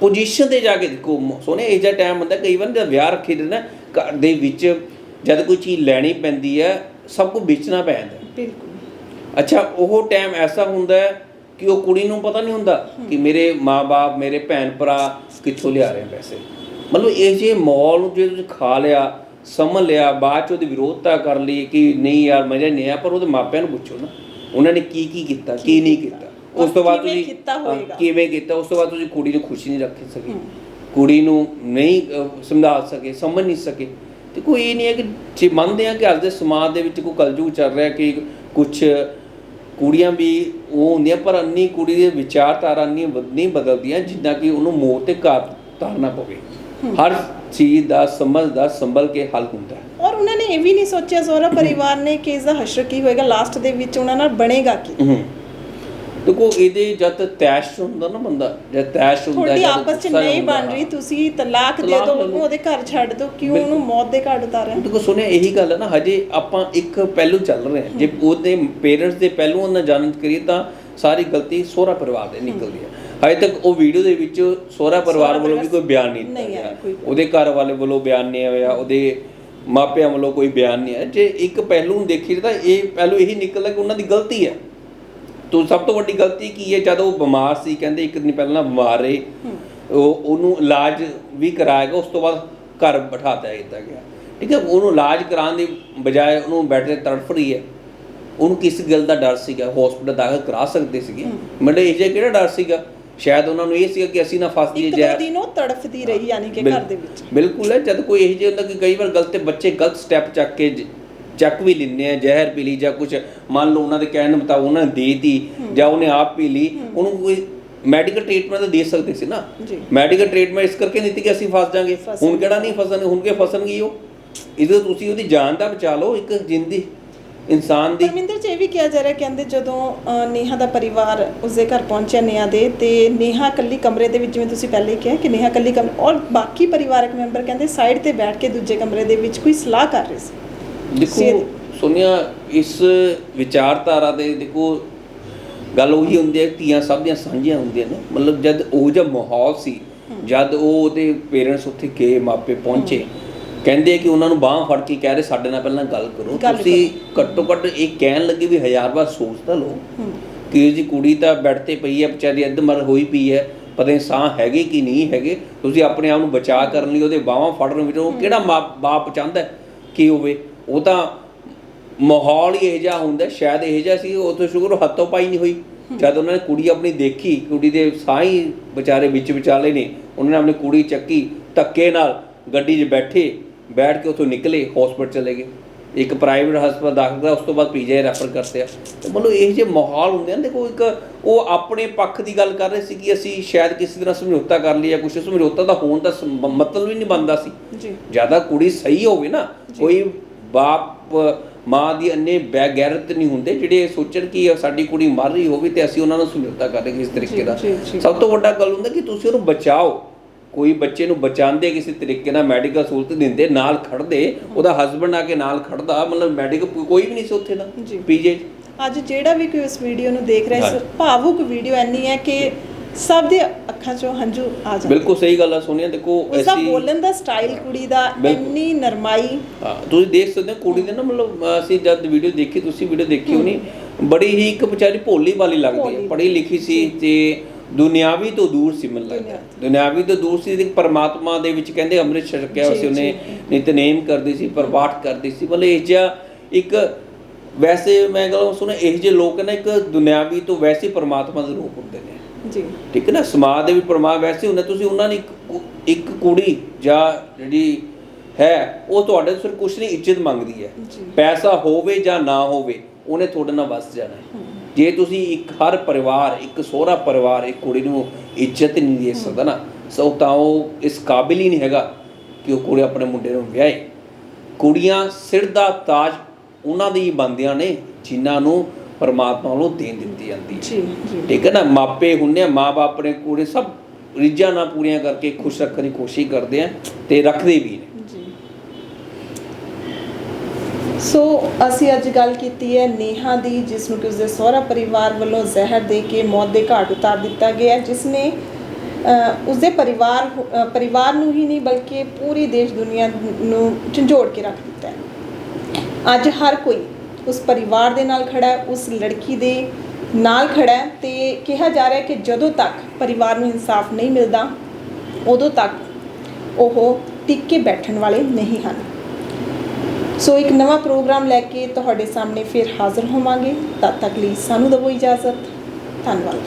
ਪੋਜੀਸ਼ਨ ਤੇ ਜਾ ਕੇ ਦੇਖੋ ਸੋਹਣੇ ਇਹ ਜਿਹਾ ਟਾਈਮ ਹੁੰਦਾ ਕਈ ਵਾਰ ਜਦ ਵਿਆਹ ਰੱਖੀ ਦੇ ਨਾ ਘਰ ਦੇ ਵਿੱਚ ਜਦ ਕੋਈ ਚੀਜ਼ ਲੈਣੀ ਪੈਂਦੀ ਹੈ ਸਭ ਕੁਝ ਵੇਚਣਾ ਪੈ ਜਾਂਦਾ। ਹੈ। ਬਿਲਕੁਲ। ਅੱਛਾ ਉਹ ਟਾਈਮ ਐਸਾ ਹੁੰਦਾ ਹੈ ਕਿ ਉਹ ਕੁੜੀ ਨੂੰ ਪਤਾ ਨਹੀਂ ਹੁੰਦਾ ਕਿ ਮੇਰੇ ਮਾਪੇ ਮੇਰੇ ਭੈਣ ਭਰਾ ਕਿੱਥੋਂ ਲਿਆ ਰਹੇ ਪੈਸੇ। ਮਤਲਬ ਇਹ ਜੇ ਮਾਹੌਲ ਨੂੰ ਜੇ ਤੁਸੀਂ ਖਾ ਲਿਆ ਸਮਝ ਲਿਆ ਬਾਅਦ ਚ ਉਹਦੀ ਵਿਰੋਧਤਾ ਕਰ ਲਈ ਕਿ ਨਹੀਂ ਯਾਰ ਮਜ਼ਾ ਨਹੀਂ ਆਇਆ ਪਰ ਉਹਦੇ ਮਾਪਿਆਂ ਨੂੰ ਪੁੱਛੋ ਨਾ। ਉਹਨਾਂ ਨੇ ਕੀ ਕੀ ਕੀਤਾ ਕੀ ਨਹੀਂ ਕੀਤਾ? ਉਸ ਤੋਂ ਬਾਅਦ ਤੁਸੀਂ ਕੀਤਾ ਹੋਏਗਾ। ਕਿਵੇਂ ਕੀਤਾ? ਉਸ ਤੋਂ ਬਾਅਦ ਤੁਸੀਂ ਕੁੜੀ ਨੂੰ ਖੁਸ਼ੀ ਨਹੀਂ ਰੱਖ ਸਕੇ। ਕੁੜੀ ਨੂੰ ਨਹੀਂ ਸਮਝਾ ਸਕੇ ਸਮਝ ਨਹੀਂ ਸਕੇ। ਤੇ ਕੋਈ ਇਹ ਨਹੀਂ ਹੈ ਕਿ ਜੇ ਮੰਨਦੇ ਆ ਕਿ ਅੱਜ ਦੇ ਸਮਾਜ ਦੇ ਵਿੱਚ ਕੋਈ ਕਲਯੁਗ ਚੱਲ ਰਿਹਾ ਕਿ ਕੁਝ ਕੁੜੀਆਂ ਵੀ ਉਹ ਹੁੰਦੀਆਂ ਪਰ ਅੰਨੀ ਕੁੜੀ ਦੇ ਵਿਚਾਰਧਾਰਾ ਅੰਨੀ ਨਹੀਂ ਬਦਲਦੀਆਂ ਜਿੰਨਾ ਕਿ ਉਹਨੂੰ ਮੋਹ ਤੇ ਘਾਤ ਤਾਰਨਾ ਪਵੇ। ਹਰ ਚੀਜ਼ ਦਾ ਸਮਝ ਦਾ ਸੰਭਲ ਕੇ ਹੱਲ ਹੁੰਦਾ ਹੈ। ਔਰ ਉਹਨਾਂ ਨੇ ਇਹ ਵੀ ਨਹੀਂ ਸੋਚਿਆ ਜ਼ੋਰਾ ਪਰਿਵਾਰ ਨੇ ਕਿ ਇਸ ਦਾ ਹਸ਼ਰ ਕੀ ਹੋਏਗਾ ਲਾਸਟ ਦੇ ਵਿੱਚ ਉਹਨਾਂ ਨਾਲ ਬਣੇਗਾ ਕੀ? ਦੇਖੋ ਇਹਦੇ ਜਦ ਤੈਸ਼ ਹੁੰਦਾ ਨਾ ਬੰਦਾ ਜਦ ਤੈਸ਼ ਹੁੰਦਾ ਤੁਹਾਡੀ ਆਪਸ ਚ ਨਹੀਂ ਬਣ ਰਹੀ ਤੁਸੀਂ ਤਲਾਕ ਦੇ ਦਿਓ। ਉਹਨੂੰ ਉਹਦੇ ਘਰ ਛੱਡ ਦਿਓ ਕਿਉਂ ਉਹਨੂੰ ਮੌਤ ਦੇ ਘਾਟ ਉਤਾਰਿਆ? ਦੇਖੋ ਸੁਣਿਆ ਇਹੀ ਗੱਲ ਹੈ ਨਾ ਹਜੇ ਆਪਾਂ ਇੱਕ ਪਹਿਲੂ ਚੱਲ ਰਹੇ ਹਾਂ। ਜੇ ਉਹਦੇ ਪੇਰੈਂਟਸ ਦੇ ਪਹਿਲੂਆਂ ਨਾਲ ਜਾਣ ਕਰੀਏ ਤਾਂ ਸਾਰੀ ਗਲਤੀ ਸਹੁਰਾ ਪਰਿਵਾਰ ਦੇ ਨਿਕਲਦੀ ਹੈ। ਹਜੇ ਤੱਕ ਉਹ ਵੀਡੀਓ ਦੇ ਵਿੱਚ ਸਹੁਰਾ ਪਰਿਵਾਰ ਵੱਲੋਂ ਵੀ ਕੋਈ ਬਿਆਨ ਨਹੀਂ ਦਿੱਤਾ ਗਿਆ। ਉਹਦੇ ਘਰ ਵਾਲੇ ਵੱਲੋਂ ਬਿਆਨ ਨਹੀਂ ਆਇਆ ਉਹਦੇ ਮਾਪਿਆਂ ਵੱਲੋਂ ਕੋਈ ਬਿਆਨ ਨਹੀਂ ਆਇਆ। ਜੇ ਇੱਕ ਪਹਿਲੂ ਨੂੰ ਦੇਖੀਏ ਤਾਂ ਇਹ ਪਹਿਲੂ ਇਹੀ ਨਿਕਲਦਾ ਕਿ ਉਹਨਾਂ ਦੀ ਗਲਤੀ ਹੈ। ਤੋਂ ਸਭ ਤੋਂ ਵੱਡੀ ਗਲਤੀ ਕੀ ਹੈ? ਜਦ ਉਹ ਬਿਮਾਰ ਸੀ ਕਹਿੰਦੇ ਇੱਕ ਦਿਨ ਪਹਿਲਾਂ ਬਿਮਾਰ ਰਹੇ ਉਹ ਉਹਨੂੰ ਇਲਾਜ ਵੀ ਕਰਾਇਆ ਗਿਆ ਉਸ ਤੋਂ ਬਾਅਦ ਘਰ ਬਿਠਾਤਾ ਦਿੱਤਾ ਗਿਆ। ਠੀਕ ਹੈ ਉਹਨੂੰ ਇਲਾਜ ਕਰਾਉਣ ਦੀ ਬਜਾਏ ਉਹਨੂੰ ਬੈੱਡ ਤੇ ਤੜਫ ਰਹੀ ਹੈ। ਉਹਨੂੰ ਕਿਸ ਗੱਲ ਦਾ ਡਰ ਸੀਗਾ? ਹਸਪੀਟਲ ਦਾਖਲ ਕਰਾ ਸਕਦੇ ਸੀਗੇ। ਮਤਲਬ ਇਹ ਜਿਹਾ ਕਿਹੜਾ ਡਰ ਸੀਗਾ? ਸ਼ਾਇਦ ਉਹਨਾਂ ਨੂੰ ਇਹ ਸੀਗਾ ਕਿ ਅਸੀਂ ਨਾ ਫਸ ਜਾਈਏ ਇੱਕ ਦੋ ਦਿਨ ਉਹ ਤੜਫਦੀ ਰਹੀ ਯਾਨੀ ਕਿ ਘਰ ਦੇ ਵਿੱਚ। ਬਿਲਕੁਲ ਹੈ ਜਦ ਕੋਈ ਇਹ ਜਿਹਾ ਹੁੰਦਾ ਕਿ ਕਈ ਵਾਰ ਗਲਤ ਬੱਚੇ ਗਲਤ ਸਟੈਪ ਚੱਕ ਕੇ ਚੱਕ ਵੀ ਲੈਂਦੇ ਆ ਜ਼ਹਿਰ ਪੀ ਲਈ ਜਾਂ ਕੁਝ ਮੰਨ ਲਓ ਉਹਨਾਂ ਦੇ ਕਹਿਣ ਮੁਤਾਬਕ ਉਹਨਾਂ ਨੇ ਦੇਤੀ ਜਾਂ ਉਹਨੇ ਆਪ ਪੀ ਲਈ ਉਹਨੂੰ ਕੋਈ ਮੈਡੀਕਲ ਟ੍ਰੀਟਮੈਂਟ ਤਾਂ ਦੇ ਸਕਦੇ ਸੀ ਨਾ। ਜੀ। ਮੈਡੀਕਲ ਟ੍ਰੀਟਮੈਂਟ ਇਸ ਕਰਕੇ ਨਹੀਂ ਦਿੱਤੀ ਕਿ ਅਸੀਂ ਫਸ ਜਾਾਂਗੇ। ਹੁਣ ਕਿਹੜਾ ਨਹੀਂ ਫਸਣਗੇ ਹੁਣ ਕਿ ਫਸਣਗੇ ਉਹ? ਇਹਦੇ ਤੁਸੀਂ ਉਹਦੀ ਜਾਨ ਤਾਂ ਬਚਾ ਲਓ ਇੱਕ ਜਿੰਦੀ ਇਨਸਾਨ ਦੀ ਪਰਮਿੰਦਰ ਜੀ ਇਹ ਵੀ ਕਿਹਾ ਜਾ ਰਿਹਾ ਕਹਿੰਦੇ ਜਦੋਂ ਨੇਹਾ ਦਾ ਪਰਿਵਾਰ ਉਸਦੇ ਘਰ ਪਹੁੰਚਿਆ ਨੇਹਾ ਦੇ ਤੇ ਨੇਹਾ ਕੱਲੀ ਕਮਰੇ ਦੇ ਵਿੱਚ ਜਿਵੇਂ ਤੁਸੀਂ ਪਹਿਲੇ ਹੀ ਕਿਹਾ ਕਿ ਨੇਹਾ ਕੱਲੀ ਕਮਰੇ ਔਰ ਬਾਕੀ ਪਰਿਵਾਰਕ ਮੈਂਬਰ ਕਹਿੰਦੇ ਸਾਈਡ ਤੇ ਬੈਠ ਕੇ ਦੂਜੇ ਕਮਰੇ ਦੇ ਵਿੱਚ ਕੋਈ ਸਲਾਹ ਕਰ ਰਹੇ ਸੀ। ਦੇਖੋ ਸੋਨੀਆ ਇਸ ਵਿਚਾਰਧਾਰਾ ਦੇ ਦੇਖੋ ਗੱਲ ਉਹੀ ਹੁੰਦੀ ਹੈ ਧੀਆਂ ਸਭ ਦੀਆਂ ਸਾਂਝੀਆਂ ਹੁੰਦੀਆਂ ਨੇ। ਮਤਲਬ ਜਦ ਉਹ ਜਿਹਾ ਮਾਹੌਲ ਸੀ ਜਦ ਉਹ ਉਹਦੇ ਪੇਰੈਂਟਸ ਉੱਥੇ ਗਏ ਮਾਪੇ ਪਹੁੰਚੇ ਕਹਿੰਦੇ ਕਿ ਉਹਨਾਂ ਨੂੰ ਬਾਹ ਫੜ ਕੇ ਕਹਿ ਰਹੇ ਸਾਡੇ ਨਾਲ ਪਹਿਲਾਂ ਗੱਲ ਕਰੋ। ਤੁਸੀਂ ਘੱਟੋ ਘੱਟ ਇਹ ਕਹਿਣ ਲੱਗੇ ਵੀ ਹਜ਼ਾਰ ਵਾਰ ਸੋਚ ਤਾਂ ਲਓ। ਕਿ ਜੀ ਕੁੜੀ ਤਾਂ ਬੈੱਡ ਤੇ ਪਈ ਹੈ ਵਿਚਾਰੀ ਅੱਧਮਰ ਹੋਈ ਪਈ ਹੈ ਪਤਾ ਨਹੀਂ ਸਾਹ ਹੈਗੇ ਕਿ ਨਹੀਂ ਹੈਗੇ। ਤੁਸੀਂ ਆਪਣੇ ਆਪ ਨੂੰ ਬਚਾਅ ਕਰਨ ਲਈ ਉਹਦੇ ਬਾਹਾਂ ਫੜਨ ਵਿੱਚ ਉਹ ਕਿਹੜਾ ਬਾਪ ਚਾਹੁੰਦਾ ਕਿ ਹੋਵੇ। ਉਹ ਤਾਂ ਮਾਹੌਲ ਹੀ ਇਹ ਜਿਹਾ ਹੁੰਦਾ ਸ਼ਾਇਦ ਇਹ ਜਿਹਾ ਸੀ ਉਹ ਤੋਂ ਸ਼ੁਕਰ ਹੱਥੋਂ ਪਾਈ ਨਹੀਂ ਹੋਈ। ਜਦ ਉਹਨਾਂ ਨੇ ਕੁੜੀ ਆਪਣੀ ਦੇਖੀ ਕੁੜੀ ਦੇ ਸਾਹ ਹੀ ਵਿਚਾਰੇ ਵਿੱਚ ਵਿਚਾਲੇ ਨੇ। ਉਹਨਾਂ ਨੇ ਆਪਣੀ ਕੁੜੀ ਚੱਕੀ ਧੱਕੇ ਨਾਲ ਗੱਡੀ 'ਚ ਬੈਠੇ। ਬੈਠ ਕੇ ਉੱਥੋਂ ਨਿਕਲੇ ਹਸਪੀਟਲ ਚਲੇ ਗਏ। ਇੱਕ ਪ੍ਰਾਈਵੇਟ ਹਸਪਤਾਲ ਦਾਖਲ ਕਰਾ ਉਸ ਤੋਂ ਬਾਅਦ ਪੀਜੀ ਰੈਫਰ ਕਰਦੇ ਆ। ਤੇ ਮਤਲਬ ਇਹ ਜਿਹੇ ਮਾਹੌਲ ਹੁੰਦੇ ਆ ਨਾ ਦੇਖੋ ਇੱਕ ਉਹ ਆਪਣੇ ਪੱਖ ਦੀ ਗੱਲ ਕਰ ਰਹੇ ਸੀ ਕਿ ਅਸੀਂ ਸ਼ਾਇਦ ਕਿਸੇ ਤਰ੍ਹਾਂ ਸਮਝੌਤਾ ਕਰ ਲਈਏ ਕੁਛ। ਸਮਝੌਤਾ ਦਾ ਹੋਣ ਦਾ ਮਤਲਬ ਹੀ ਨਹੀਂ ਬਣਦਾ ਸੀ। ਜੀ। ਜ਼ਿਆਦਾ ਕੁੜੀ ਸਹੀ ਹੋਵੇ ਨਾ ਕੋਈ ਬਾਪ ਮਾਂ ਦੀ ਅੰਨੇ ਬੈਗੈਰਤ ਨਹੀਂ ਹੁੰਦੇ ਜਿਹੜੇ ਸੋਚਣ ਕਿ ਸਾਡੀ ਕੁੜੀ ਮਰ ਰਹੀ ਹੋਵੇ ਤੇ ਅਸੀਂ ਉਹਨਾਂ ਨੂੰ ਸਮਝੌਤਾ ਕਰਾਂਗੇ ਇਸ ਤਰੀਕੇ ਜੀ, ਦਾ। ਜੀ, ਜੀ। ਸਭ ਤੋਂ ਵੱਡਾ ਗੱਲ ਹੁੰਦਾ ਕਿ ਤੁਸੀਂ ਉਹਨੂੰ ਬਚਾਓ। ਕੋਈ ਬੱਚੇ ਨੂੰ ਬਚਾਉਂਦੇ ਕਿਸੇ ਤਰੀਕੇ ਨਾਲ ਮੈਡੀਕਲ ਸਹੂਲਤ ਦਿੰਦੇ ਨਾਲ ਖੜਦੇ ਉਹਦਾ ਹਸਬੰਡ ਆ ਕੇ ਨਾਲ ਖੜਦਾ ਮਤਲਬ ਮੈਡੀਕਲ ਕੋਈ ਵੀ ਨਹੀਂ ਸੀ ਉੱਥੇ ਦਾ ਜੀ। ਪੀਜੇ ਅੱਜ ਜਿਹੜਾ ਵੀ ਕੋਈ ਇਸ ਵੀਡੀਓ ਨੂੰ ਦੇਖ ਰਿਹਾ ਹਾਂਜੀ। ਭਾਵੁਕ ਵੀਡੀਓ ਐਨੀ ਹੈ ਕਿ ਸਭ ਦੇ ਅੱਖਾਂ 'ਚੋਂ ਹੰਝੂ ਆ ਜਾਂਦੇ ਬਿਲਕੁਲ ਸਹੀ ਗੱਲ ਆ ਸੋਨੀਆ ਦੇਖੋ ਉਸ ਦਾ ਅਸੀਂ ਬੋਲਣ ਦਾ ਸਟਾਈਲ ਕੁੜੀ ਦਾ। ਇੰਨੀ ਨਰਮਾਈ ਹਾਂ ਤੁਸੀਂ ਦੇਖ ਸਕਦੇ ਹੋ ਕੁੜੀ ਦੇ ਨਾ ਮਤਲਬ ਅਸੀਂ ਜਦ ਵੀਡੀਓ ਦੇਖੀ ਤੁਸੀਂ ਵੀਡੀਓ ਦੇਖੀ ਹੋਣੀ ਬੜੀ ਹੀ ਇੱਕ ਵਿਚਾਰੀ ਭੋਲੀ ਵਾਲੀ ਲੱਗਦੀ ਹੈ। ਪੜ੍ਹੀ ਲਿਖੀ ਸੀ ਤੇ ਦੁਨਿਆਵੀ ਤੋਂ ਦੂਰ ਸੀ ਮੈਨੂੰ ਲੱਗਦਾ। ਦੁਨਿਆਵੀ ਤੋਂ। ਦੂਰ ਸੀ ਤੇ ਪਰਮਾਤਮਾ ਦੇ ਵਿੱਚ ਕਹਿੰਦੇ ਅੰਮ੍ਰਿਤ ਛਕਿਆ ਹੋਇਆ ਸੀ ਜੀ, ਉਹਨੇ ਜੀ। ਨਿਤਨੇਮ ਕਰਦੀ ਸੀ ਪ੍ਰਵਾਟ ਕਰਦੀ ਸੀ। ਇਹ ਜਿਹਾ ਇੱਕ ਵੈਸੇ ਮੈਂ ਗੱਲ ਸੁਣਿਆ ਇਹ ਜਿਹੇ ਲੋਕ ਨਾ ਇੱਕ ਦੁਨਿਆਵੀ ਤੋਂ ਵੈਸੇ ਪਰਮਾਤਮਾ ਦੇ ਰੂਪ ਹੁੰਦੇ ਨੇ। ਜੀ। ਠੀਕ ਹੈ ਨਾ? ਸਮਾਜ ਦੇ ਵਿੱਚ ਪਰਮਾ ਵੈਸੇ ਹੁੰਦਾ ਤੁਸੀਂ ਉਹਨਾਂ ਨੇ ਇੱਕ ਕੁੜੀ ਜਾਂ ਜਿਹੜੀ ਹੈ ਉਹ ਤੁਹਾਡੇ ਤੋਂ ਸਿਰਫ ਕੁਛ ਨਹੀਂ ਇੱਜ਼ਤ ਮੰਗਦੀ ਹੈ। ਜੀ। ਪੈਸਾ ਹੋਵੇ ਜਾਂ ਨਾ ਹੋਵੇ ਉਹਨੇ ਤੁਹਾਡੇ ਨਾਲ ਵਸ ਜਾਣਾ ਹੈ। ਜੇ ਤੁਸੀਂ ਇੱਕ ਹਰ ਪਰਿਵਾਰ ਇੱਕ ਸਹੁਰਾ ਪਰਿਵਾਰ ਇੱਕ ਕੁੜੀ ਨੂੰ ਇੱਜ਼ਤ ਨਹੀਂ ਦੇ ਸਕਦਾ ਨਾ ਸੋ ਤਾਂ ਉਹ ਇਸ ਕਾਬਿਲ ਹੀ ਨਹੀਂ ਹੈਗਾ ਕਿ ਉਹ ਕੁੜੀ ਆਪਣੇ ਮੁੰਡੇ ਨੂੰ ਵਿਆਹੇ। ਕੁੜੀਆਂ ਸਿਰ ਦਾ ਤਾਜ ਉਹਨਾਂ ਦੀ ਹੀ ਬਣਦੀਆਂ ਨੇ ਜਿਨ੍ਹਾਂ ਨੂੰ ਪਰਮਾਤਮਾ ਵੱਲੋਂ ਦੇਣ ਦਿੱਤੀ ਜਾਂਦੀ ਹੈ। ਜੀ ਜੀ। ਠੀਕ ਹੈ ਨਾ? ਮਾਪੇ ਹੁੰਦੇ ਆ ਮਾਪੇ ਆਪਣੇ ਕੁੜੇ ਸਭ ਰੀਝਾਂ ਨਾਲ ਪੂਰੀਆਂ ਕਰਕੇ ਖੁਸ਼ ਰੱਖਣ ਦੀ ਕੋਸ਼ਿਸ਼ ਕਰਦੇ ਆ ਤੇ ਰੱਖਦੇ ਵੀ ਨੇ ਜੀ ਸੋ ਅਸੀਂ ਅੱਜ ਗੱਲ ਕੀਤੀ ਹੈ ਨੇਹਾ ਦੀ, ਜਿਸ ਨੂੰ ਕਿ ਉਸਦੇ ਸਹੁਰਾ ਪਰਿਵਾਰ ਵੱਲੋਂ ਜ਼ਹਿਰ ਦੇ ਕੇ ਮੌਤ ਦੇ ਘਾਟ ਉਤਾਰ ਦਿੱਤਾ ਗਿਆ ਜਿਸ ਨੇ ਉਸਦੇ ਪਰਿਵਾਰ ਪਰਿਵਾਰ ਨੂੰ ਹੀ ਨਹੀਂ ਬਲਕਿ ਪੂਰੀ ਦੇਸ਼ ਦੁਨੀਆ ਨੂੰ ਝੰਜੋੜ ਕੇ ਰੱਖ ਦਿੱਤਾ ਹੈ। ਅੱਜ ਹਰ ਕੋਈ ਉਸ ਪਰਿਵਾਰ ਦੇ ਨਾਲ ਖੜਾ ਹੈ, ਉਸ ਲੜਕੀ ਦੇ ਨਾਲ ਖੜਾ ਹੈ ਤੇ ਕਿਹਾ ਜਾ ਰਿਹਾ ਹੈ ਕਿ ਜਦੋਂ ਤੱਕ ਪਰਿਵਾਰ ਨੂੰ ਇਨਸਾਫ ਨਹੀਂ ਮਿਲਦਾ, ਉਦੋਂ ਤੱਕ ਉਹ ਟਿੱਕੇ ਬੈਠਣ ਵਾਲੇ ਨਹੀਂ ਹਨ। ਸੋ ਇੱਕ ਨਵਾਂ ਪ੍ਰੋਗਰਾਮ ਲੈ ਕੇ ਤੁਹਾਡੇ ਸਾਹਮਣੇ ਫਿਰ ਹਾਜ਼ਰ ਹੋਵਾਂਗੇ। ਤਦ ਤੱਕ ਲਈ ਸਾਨੂੰ ਦਿਓ ਇਜਾਜ਼ਤ। ਧੰਨਵਾਦ।